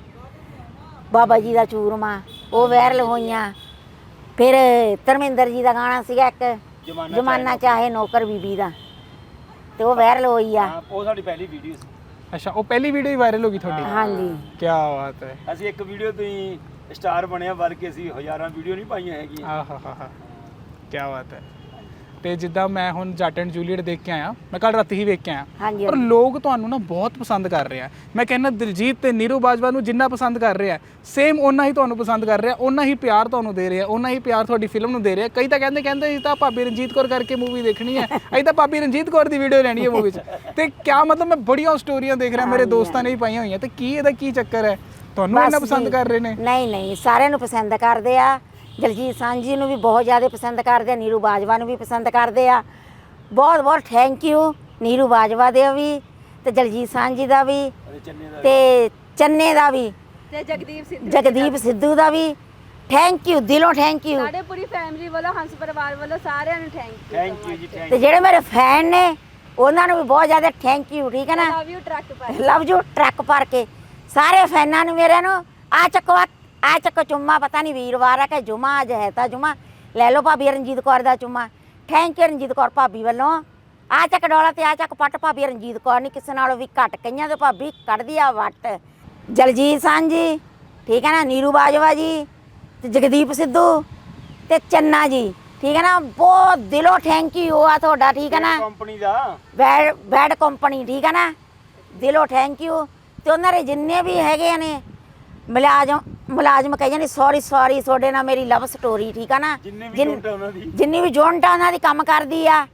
ਬਾਬਾ ਜੀ ਦਾ ਚੂਰਮਾ ਉਹ ਵਾਇਰਲ ਹੋਈਆਂ। ਫਿਰ ਧਰਮਿੰਦਰ ਜੀ ਦਾ ਗਾਣਾ ਸੀਗਾ ਇੱਕ ਜਮਾਨਾ ਚਾਹੇ। ਨੌਕਰ ਬੀਬੀ ਦਾ। ਤੇ ਉਹ ਵਾਇਰਲ ਹੋਈ ਆ। ਉਹ ਸਾਡੀ ਪਹਿਲੀ ਵੀਡੀਓ ਸੀ। ਅੱਛਾ ਉਹ ਪਹਿਲੀ ਵੀਡੀਓ ਹੀ ਵਾਇਰਲ ਹੋ ਗਈ ਤੁਹਾਡੀ? ਹਾਂਜੀ। ਕੀ ਬਾਤ ਹੈ। ਅਸੀਂ ਇੱਕ ਵੀਡੀਓ ਤੋਂ ਹੀ ਸਟਾਰ ਬਣਿਆ ਬਲਕਿ ਅਸੀਂ ਹਜ਼ਾਰਾਂ ਵੀਡੀਓ ਨਹੀਂ ਪਾਈਆਂ ਹੈਗੀਆਂ। ਆਹਾ ਹਾ ਹਾ ਕੀ ਬਾਤ ਹੈ। ਤੇ ਜਿੱਦਾਂ ਮੈਂ ਹੁਣ ਜੱਟ ਐਂਡ ਜੂਲੀਅਟ ਦੇਖ ਕੇ ਆਇਆ ਮੈਂ ਕੱਲ ਰਾਤੀ ਹੀ ਵੇਖ ਕੇ ਆਇਆ। ਹਾਂਜੀ ਪਰ ਲੋਕ ਤੁਹਾਨੂੰ ਨਾ ਬਹੁਤ ਪਸੰਦ ਕਰ ਰਹੇ ਆ। ਮੈਂ ਕਹਿੰਦਾ ਦਿਲਜੀਤ ਤੇ ਨੀਰੂ ਬਾਜਵਾ ਨੂੰ ਜਿੰਨਾ ਪਸੰਦ ਕਰ ਰਹੇ ਆ ਸੇਮ ਓਨਾ ਹੀ ਤੁਹਾਨੂੰ ਪਸੰਦ ਕਰ ਰਿਹਾ ਓਨਾ ਹੀ ਪਿਆਰ ਤੁਹਾਨੂੰ ਦੇ ਰਿਹਾ ਓਨਾ ਹੀ ਪਿਆਰ ਤੁਹਾਡੀ ਫਿਲਮ ਨੂੰ ਦੇ ਰਿਹਾ। ਕਈ ਤਾਂ ਕਹਿੰਦੇ ਕਹਿੰਦੇ ਇਹ ਤਾਂ ਭਾਬੀ ਰਣਜੀਤ ਕੌਰ ਕਰਕੇ ਮੂਵੀ ਦੇਖਣੀ ਹੈ ਅਸੀਂ ਤਾਂ ਭਾਬੀ ਰਣਜੀਤ ਕੌਰ ਦੀ ਵੀਡੀਓ ਲੈਣੀ ਹੈ ਮੂਵੀ 'ਚ। ਤੇ ਕਿਆ ਮਤਲਬ ਮੈਂ ਬੜੀਆਂ ਸਟੋਰੀਆਂ ਦੇਖ ਰਿਹਾ ਮੇਰੇ ਦੋਸਤਾਂ ਨੇ ਵੀ ਪਾਈਆਂ ਹੋਈਆਂ। ਤੇ ਕੀ ਇਹਦਾ ਕੀ ਚੱਕਰ ਹੈ? ਤੁਹਾਨੂੰ ਇੰਨਾ ਬਸ ਪਸੰਦ ਜੀ। ਕਰ ਰਹੇ ਨੇ? ਨਹੀਂ ਨਹੀਂ ਸਾਰਿਆਂ ਨੂੰ ਪਸੰਦ ਕਰਦੇ ਆ। ਦਲਜੀਤ ਸਾਂਝੀ ਨੂੰ ਵੀ ਬਹੁਤ ਜ਼ਿਆਦਾ ਪਸੰਦ ਕਰਦੇ ਆ ਨੀਰੂ ਬਾਜਵਾ ਨੂੰ ਵੀ ਪਸੰਦ ਕਰਦੇ ਆ। ਬਹੁਤ ਬਹੁਤ ਥੈਂਕ ਯੂ ਨੀਰੂ ਬਾਜਵਾ ਦੇ ਵੀ ਤੇ ਦਲਜੀਤ ਸਾਂਝੀ ਦਾ ਵੀ ਤੇ ਚੰਨੇ ਦਾ ਵੀ ਤੇ ਜਗਦੀਪ ਸਿੱਧੂ ਜਗਦੀਪ ਸਿੱਧੂ ਦਾ ਵੀ। ਥੈਂਕ ਯੂ ਦਿਲੋਂ ਥੈਂਕ ਯੂ ਸਾਡੇ ਪੂਰੀ ਫੈਮਿਲੀ ਵੱਲੋਂ ਹੰਸ ਪਰਿਵਾਰ ਵੱਲੋਂ ਸਾਰਿਆਂ ਨੂੰ ਥੈਂਕ ਯੂ ਥੈਂਕ ਯੂ ਜੀ ਥੈਂਕ ਤੇ ਜਿਹੜੇ ਮੇਰੇ ਫੈਨ ਨੇ ਉਹਨਾਂ ਨੂੰ ਵੀ ਬਹੁਤ ਜ਼ਿਆਦਾ ਥੈਂਕ ਯੂ ਠੀਕ ਹੈ ਨਾ? ਲਵ ਯੂ ਟਰੱਕ ਪਰ ਲਵ ਯੂ ਟਰੱਕ ਭਰ ਕੇ। ਸਾਰੇ ਫੈਨਾਂ ਨੂੰ ਮੇਰੇ ਨੂੰ। ਆ ਚੱਕੋ ਆ ਚੱਕੋ ਚੁੰਮਾ ਪਤਾ ਨਹੀਂ ਵੀਰਵਾਰ ਆ ਕਿ ਜੁਮਾ ਅੱਜ ਹੈ ਤਾਂ ਜੁਮਾ। ਲੈ ਲਓ ਭਾਬੀ ਰਣਜੀਤ ਕੌਰ ਦਾ ਚੁੰਮਾ। ਥੈਂਕ ਯੂ ਰਣਜੀਤ ਕੌਰ ਭਾਬੀ ਵੱਲੋਂ। ਆ ਚੱਕ ਡੋਲਾ ਤੇ ਆ ਚੱਕ ਪੱਟ ਭਾਬੀ ਰਣਜੀਤ ਕੌਰ ਨਹੀਂ ਕਿਸੇ ਨਾਲੋਂ ਵੀ ਘੱਟ ਕਈਆਂ ਤੇ ਭਾਬੀ ਕੱਢਦੀ ਆ ਵੱਟ। ਜਲਜੀਤ ਸਾਂਝੀ ਠੀਕ ਹੈ ਨਾ? ਨੀਰੂ ਬਾਜਵਾ ਜੀ ਤੇ ਜਗਦੀਪ ਸਿੱਧੂ ਤੇ ਚੰਨਾ ਜੀ ਠੀਕ ਹੈ ਨਾ? ਬਹੁਤ ਦਿਲੋਂ ਥੈਂਕ ਯੂ ਆ ਤੁਹਾਡਾ ਠੀਕ ਹੈ ਨਾ? ਕੰਪਨੀ ਦਾ। ਬੈਡ ਬੈਡ ਕੰਪਨੀ ਠੀਕ ਹੈ ਨਾ? ਦਿਲੋਂ ਥੈਂਕ ਯੂ ਤੇ ਉਹਨਾਂ ਦੇ ਜਿੰਨੇ ਵੀ ਹੈਗੇ ਨੇ ਮੁਲਾਜ਼ਮ ਮੁਲਾਜ਼ਮ ਕਹੀ ਜਾਂਦੇ ਸੌਰੀ ਸੌਰੀ ਤੁਹਾਡੇ ਨਾਲ ਮੇਰੀ ਲਵ ਸਟੋਰੀ ਠੀਕ ਆ ਨਾ? ਜਿੰਨੇ ਵੀ ਜਿੰਨ- ਉਹਨਾਂ ਦੀ। ਜਿੰਨੀ ਵੀ ਜੁੰਟ ਆ ਉਹਨਾਂ ਦੀ ਕੰਮ ਕਰਦੀ ਆ।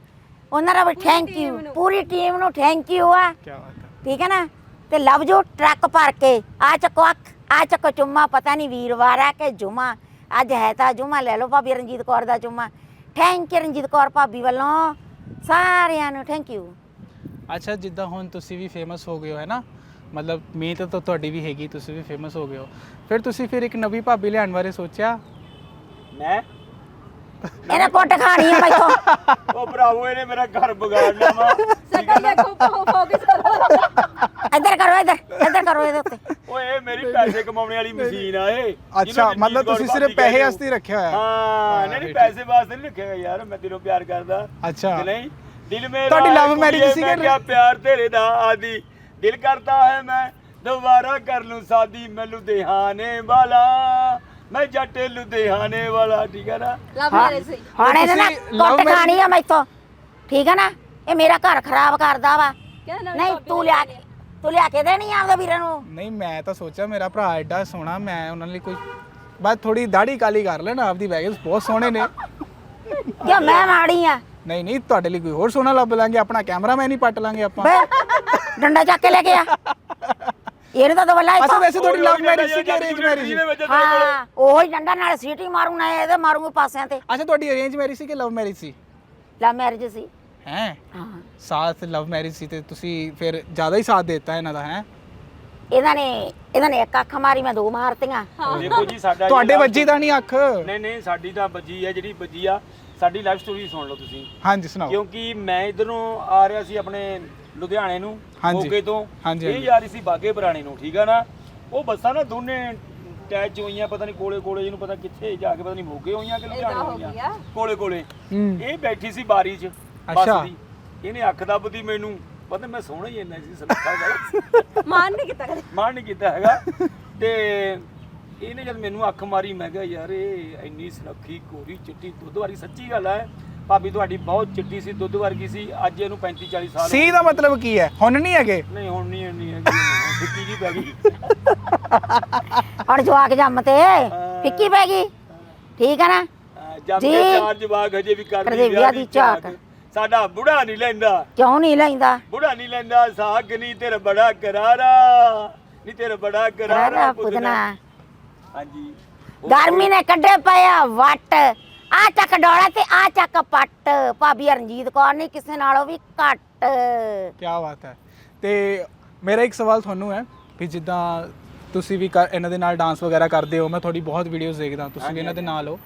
ਉਹਨਾਂ ਦਾ ਵੀ ਥੈਂਕ ਯੂ ਪੂਰੀ ਟੀਮ ਨੂੰ ਥੈਂਕ ਯੂ ਆ। ਕੀ ਬਾਤ ਹੈ ਠੀਕ ਹੈ ਨਾ? ਤੇ ਲਵ ਜੋ ਟਰੱਕ ਭਰ ਕੇ ਆ ਚੱਕੋ ਅੱਖ ਆ ਚੱਕੋ ਚੁੰਮਾ ਪਤਾ ਨਹੀਂ ਵੀਰਵਾਰ ਆ ਕਿ ਜੁਮਾ। ਅੱਜ ਹੈ ਤਾਂ ਜੁਮਾ ਲੈ ਲਓ ਭਾਬੀ ਰਣਜੀਤ ਕੌਰ ਦਾ ਚੁੰਮਾ ਥੈਂਕ ਯੂ ਰਣਜੀਤ ਕੌਰ ਭਾਬੀ ਵੱਲੋਂ ਸਾਰਿਆਂ ਨੂੰ ਥੈਂਕ ਯੂ ਅੱਛਾ ਜਿੱਦਾਂ ਹੁਣ ਤੁਸੀਂ ਵੀ ਫੇਮਸ ਹੋ ਗਏ ਹੋ ਹੈ ਨਾ? ਮਤਲਬ ਮਿਹਨਤ ਤਾਂ ਤੁਹਾਡੀ ਵੀ ਹੈਗੀ ਤੁਸੀਂ ਵੀ ਫੇਮਸ ਹੋ ਗਏ ਹੋ। ਫਿਰ ਤੁਸੀਂ ਫਿਰ ਇੱਕ ਨਵੀਂ ਭਾਬੀ ਲਿਆਉਣ ਬਾਰੇ ਸੋਚਿਆ? ਮੈਂ? ਇਹਨੇ ਕੁੱਟ ਖਾਣੀ ਆ ਮੈਥੋਂ। ਉਹ ਭਰਾਵੋ ਇਹਨੇ ਮੇਰਾ ਘਰ ਵਿਗਾੜ ਲਿਆ ਵਾ ਸਕਲ ਦੇਖੋ ਫੋਕਸ ਕਰੋ ਇੱਧਰ ਕਰੋ ਇੱਧਰ ਇੱਧਰ ਕਰੋ ਇਹਦੇ ਉੱਤੇ। ਓਏ ਇਹ ਮੇਰੀ ਪੈਸੇ ਕਮਾਉਣ ਵਾਲੀ ਮਸ਼ੀਨ ਆ ਇਹ। ਅੱਛਾ ਜਿਹਨੂੰ ਮਤਲਬ ਤੁਸੀਂ ਸਿਰਫ ਪੈਸੇ। ਵਾਸਤੇ ਹੀ ਰੱਖਿਆ ਹੋਇਆ? ਹਾਂ ਨਹੀਂ ਨਹੀਂ ਪੈਸੇ ਵਾਸਤੇ ਨਹੀਂ ਰੱਖਿਆ ਹੋਇਆ ਯਾਰ ਮੈਂ ਤੈਨੂੰ ਪਿਆਰ ਕਰਦਾ। ਅੱਛਾ। ਕਿ ਨਹੀਂ? ਦਿਲ ਮੇਰਾ ਤੁਹਾਡੀ love marriage ਸੀ ਕਿ- ਪਿਆਰ ਤੇਰੇ ਦਾ ਆਦੀ। ਦਿਲ ਕਰਦਾ ਹੈ ਮੈਂ ਦੁਬਾਰਾ ਕਰ ਲੂੰ ਸਾਦੀ ਮੈਂ ਲੁਧਿਆਣੇ ਵਾਲਾ ਮੈਂ ਜੱਟ ਲੁਧਿਆਣੇ ਵਾਲਾ ਠੀਕ ਹੈ ਨਾ? ਲਵ ਮੈਰਿਜ। ਸੀ ਹੁਣ ਇਹਨੇ ਨਾ ਤੁਸੀਂ love ਕੁੱਟ marriage- ਖਾਣੀ ਆ ਮੈਥੋਂ ਠੀਕ ਹੈ ਨਾ? ਇਹ ਮੇਰਾ ਘਰ ਖਰਾਬ ਕਰਦਾ ਵਾ। ਨਹੀਂ ਤੂੰ ਲਿਆ ਕੇ ਤੂੰ ਲਿਆ ਕੇ ਦੇਣੀ ਆ ਉਹਦੇ ਵੀਰਾਂ ਨੂੰ? ਨਹੀਂ ਮੈਂ ਤਾਂ ਸੋਚਿਆ ਮੇਰਾ ਭਰਾ ਐਡਾ ਸੋਹਣਾ ਮੈਂ ਉਹਨਾਂ ਲਈ ਕੋਈ ਬਸ ਥੋੜੀ ਦਾੜੀ ਕਾਲੀ ਕਰ ਲੈਣਾ ਆਪਦੀ ਬੈਗਸ ਬਹੁਤ ਸੋਹਣੇ ਨੇ। ਕਿਉਂ ਮੈਂ ਮਾੜੀ ਆ? ਨਹੀਂ ਨਹੀਂ ਤੁਹਾਡੇ ਲਈ ਕੋਈ ਹੋਰ ਸੋਹਣਾ ਲੱਭ ਲਾਂਗੇ ਆਪਣਾ ਕੈਮਰਾਮੈਨ ਹੀ ਪੱਟ ਲਾਂਗੇ ਆਪਾਂ। ਬੇ ਡੰਡਾ ਚੱਕ ਕੇ ਲੈ ਗਿਆ ਇਹਨੂੰ ਤਾਂ ਦਵਲਾ ਅੱਛਾ ਇੱਥੋਂ ਵੈਸੇ ਤੁਹਾਡੀ ਲਵ ਮੈਰਿਜ ਸੀ ਕਿ ਅਰੇਂਜ ਮੈਰਿਜ ਸੀ ਹਾਂ ਉਹੀ ਡੰਡਾ ਨਾਲ ਸੀਟੀ ਮਾਰੂ ਨਾ ਇਹਦੇ ਮਾਰੂੰਗੀ ਪਾਸਿਆਂ ਤੇ। ਅੱਛਾ ਤੁਹਾਡੀ ਅਰੇਂਜ ਮੈਰਿਜ ਸੀ ਕਿ ਲਵ ਮੈਰਿਜ ਸੀ? ਲਾ ਮੈਰਿਜ ਸੀ। ਹੈ? ਹਾਂ। ਸਾਥ ਲਵ ਮੈਰਿਜ ਸੀ ਤੇ ਤੁਸੀਂ ਫਿਰ ਜ਼ਿਆਦਾ ਹੀ ਸਾਥ ਦਿੱਤਾ ਇਹਨਾਂ ਦਾ ਹੈ? ਇਹਨਾਂ ਨੇ ਇਹਨਾਂ ਨੇ ਇੱਕ ਅੱਖ ਮਾਰੀ ਮੈਂ ਦੋ ਮਾਰਤੀਆਂ। ਦੇਖੋ ਜੀ ਸਾਡਾ ਤੁਹਾਡੇ ਵੱਜੀ ਤਾਂ ਨਹੀਂ ਅੱਖ। ਨਹੀਂ ਨਹੀਂ ਸਾਡੀ ਤਾਂ ਵੱਜੀ ਹੈ ਜਿਹੜੀ ਵੱਜੀ ਆ ਸਾਡੀ ਲਾਈਫ ਸਟੋਰੀ ਸੁਣ ਲਓ ਤੁਸੀਂ। ਹਾਂਜੀ ਸੁਣਾਓ। ਕਿਉਂਕਿ ਮੈਂ ਇਧਰੋਂ ਆ ਰਿਹਾ ਸੀ ਆਪਣੇ ਲੁਧਿਆਣੇ ਨੂੰ ਹਾਂਜੀ। ਮੋਗੇ ਤੋਂ। ਹਾਂਜੀ, ਇਹ ਹਾਂਜੀ। ਜਾ ਰਹੀ ਸੀ ਬਾਗੇ ਪੁਰਾਣੇ ਨੂੰ ਠੀਕ ਆ ਨਾ? ਉਹ ਬੱਸਾਂ ਨਾ ਦੋਨੇ ਟੈਚ ਹੋਈਆਂ ਪਤਾ ਨਹੀਂ ਕੋਲੇ ਕੋਲੇ ਜਿਹਨੂੰ ਪਤਾ ਕਿੱਥੇ ਜਾ ਕੇ ਪਤਾ ਨਹੀਂ ਮੋਗੇ ਹੋਈਆਂ ਕਿ ਲੁਧਿਆਣੇ ਹੋ ਹੋਈਆਂ। ਗਿਆ। ਕੋਲੇ ਕੋਲੇ। ਹੂੰ। ਇਹ ਬੈਠੀ ਸੀ ਬਾਰੀ 'ਚ ਬੱਸ ਅੱਛਾ। ਦੀ। ਇਹਨੇ ਅੱਖ ਦੱਬਦੀ ਮੈਨੂੰ। ਪਤਾ ਮੈਂ ਸੋਹਣਾ ਹੀ ਇੰਨਾ ਸੀ ਸੁਨੱਖਾ ਜਿਹਾ। ਮਾਨ ਨਹੀਂ ਕੀਤਾ ਕਦੇ। ਮਾਣ ਨਹੀਂ ਕੀਤਾ ਹੈਗਾ। ਤੇ ਇਹਨੇ ਜਦ ਮੈਨੂੰ ਅੱਖ ਮਾਰੀ ਮੈਂ ਕਿਹਾ ਯਾਰ ਇਹ ਇੰਨੀ ਸੁਨੱਖੀ ਕੋਰੀ ਚਿੱਟੀ ਦੁੱਧ ਵਾਲੀ ਸੱਚੀ ਗੱਲ ਹੈ ਭਾਬੀ ਤੁਹਾਡੀ ਬਹੁਤ ਚਿੱਟੀ ਸੀ ਦੁੱਧ ਵਰਗੀ ਸੀ ਅੱਜ ਇਹਨੂੰ 35 40 ਸਾਲ ਹੋ ਸੀ ਦਾ ਮਤਲਬ ਕੀ ਹੈ? ਹੁਣ ਨਹੀਂ ਹੈਗੇ? ਗਏ। ਨਹੀਂ ਹੁਣ ਨਹੀਂ ਇੰਨੀ ਹੈਗੀ ਫਿੱਕੀ ਜੀ ਪੈ ਗਈ। ਹੁਣ ਜਵਾਕ ਜੰਮ ਤੇ। ਫਿੱਕੀ ਪੈ ਗਈ? ਠੀਕ ਹੈ ਨਾ? ਜਦ ਜੀ। ਚਾਰ ਜਵਾਗ ਹਜੇ ਵੀ ਕਰਦੇ ਕਰਦੀ ਵਿਆਹ ਦੀ ਝਾਕ। ਸਾਡਾ ਬੁੜਾ ਨਹੀਂ ਲੈਂਦਾ। ਕਿਉਂ ਨਹੀਂ ਲੈਂਦਾ? ਬੁੜਾ ਨਹੀਂ ਲੈਂਦਾ ਸਾਗ ਨਹੀਂ ਤੇਰਾ ਬੜਾ ਕਰਾਰਾ। ਨਹੀਂ ਤੇਰਾ ਬੜਾ ਕਰਾਰਾ ਰਾਰਾ ਪੁੱਤਨਾ। ਪੁੱਤਨਾ ਹਾਂਜੀ। ਗਰਮੀ ਨੇ ਕੱਢੇ ਪਿਆ ਵੱਟ। ਆ ਚੱਕ ਡੋਲਾ ਤੇ ਆ ਚੱਕ ਪੱਟ। ਭਾਬੀ ਰਣਜੀਤ ਕੌਰ ਨਹੀਂ ਕਿਸੇ ਨਾਲੋਂ ਵੀ ਘੱਟ। ਕੀ ਬਾਤ ਹੈ। ਤੇ ਮੇਰਾ ਇੱਕ ਸਵਾਲ ਤੁਹਾਨੂੰ ਹੈ ਵੀ ਜਿੱਦਾਂ ਤੁਸੀਂ ਵੀ ਕਰ- ਇਹਨਾਂ ਦੇ ਨਾਲ ਡਾਂਸ ਵਗੈਰਾ ਕਰਦੇ ਹੋ ਮੈਂ ਤੁਹਾਡੀ ਬਹੁਤ ਵੀਡੀਓਜ਼ ਦੇਖਦਾ ਤੁਸੀਂ ਵੀ ਇਹਨਾਂ ਦੇ ਨਾਲ ਹੋ।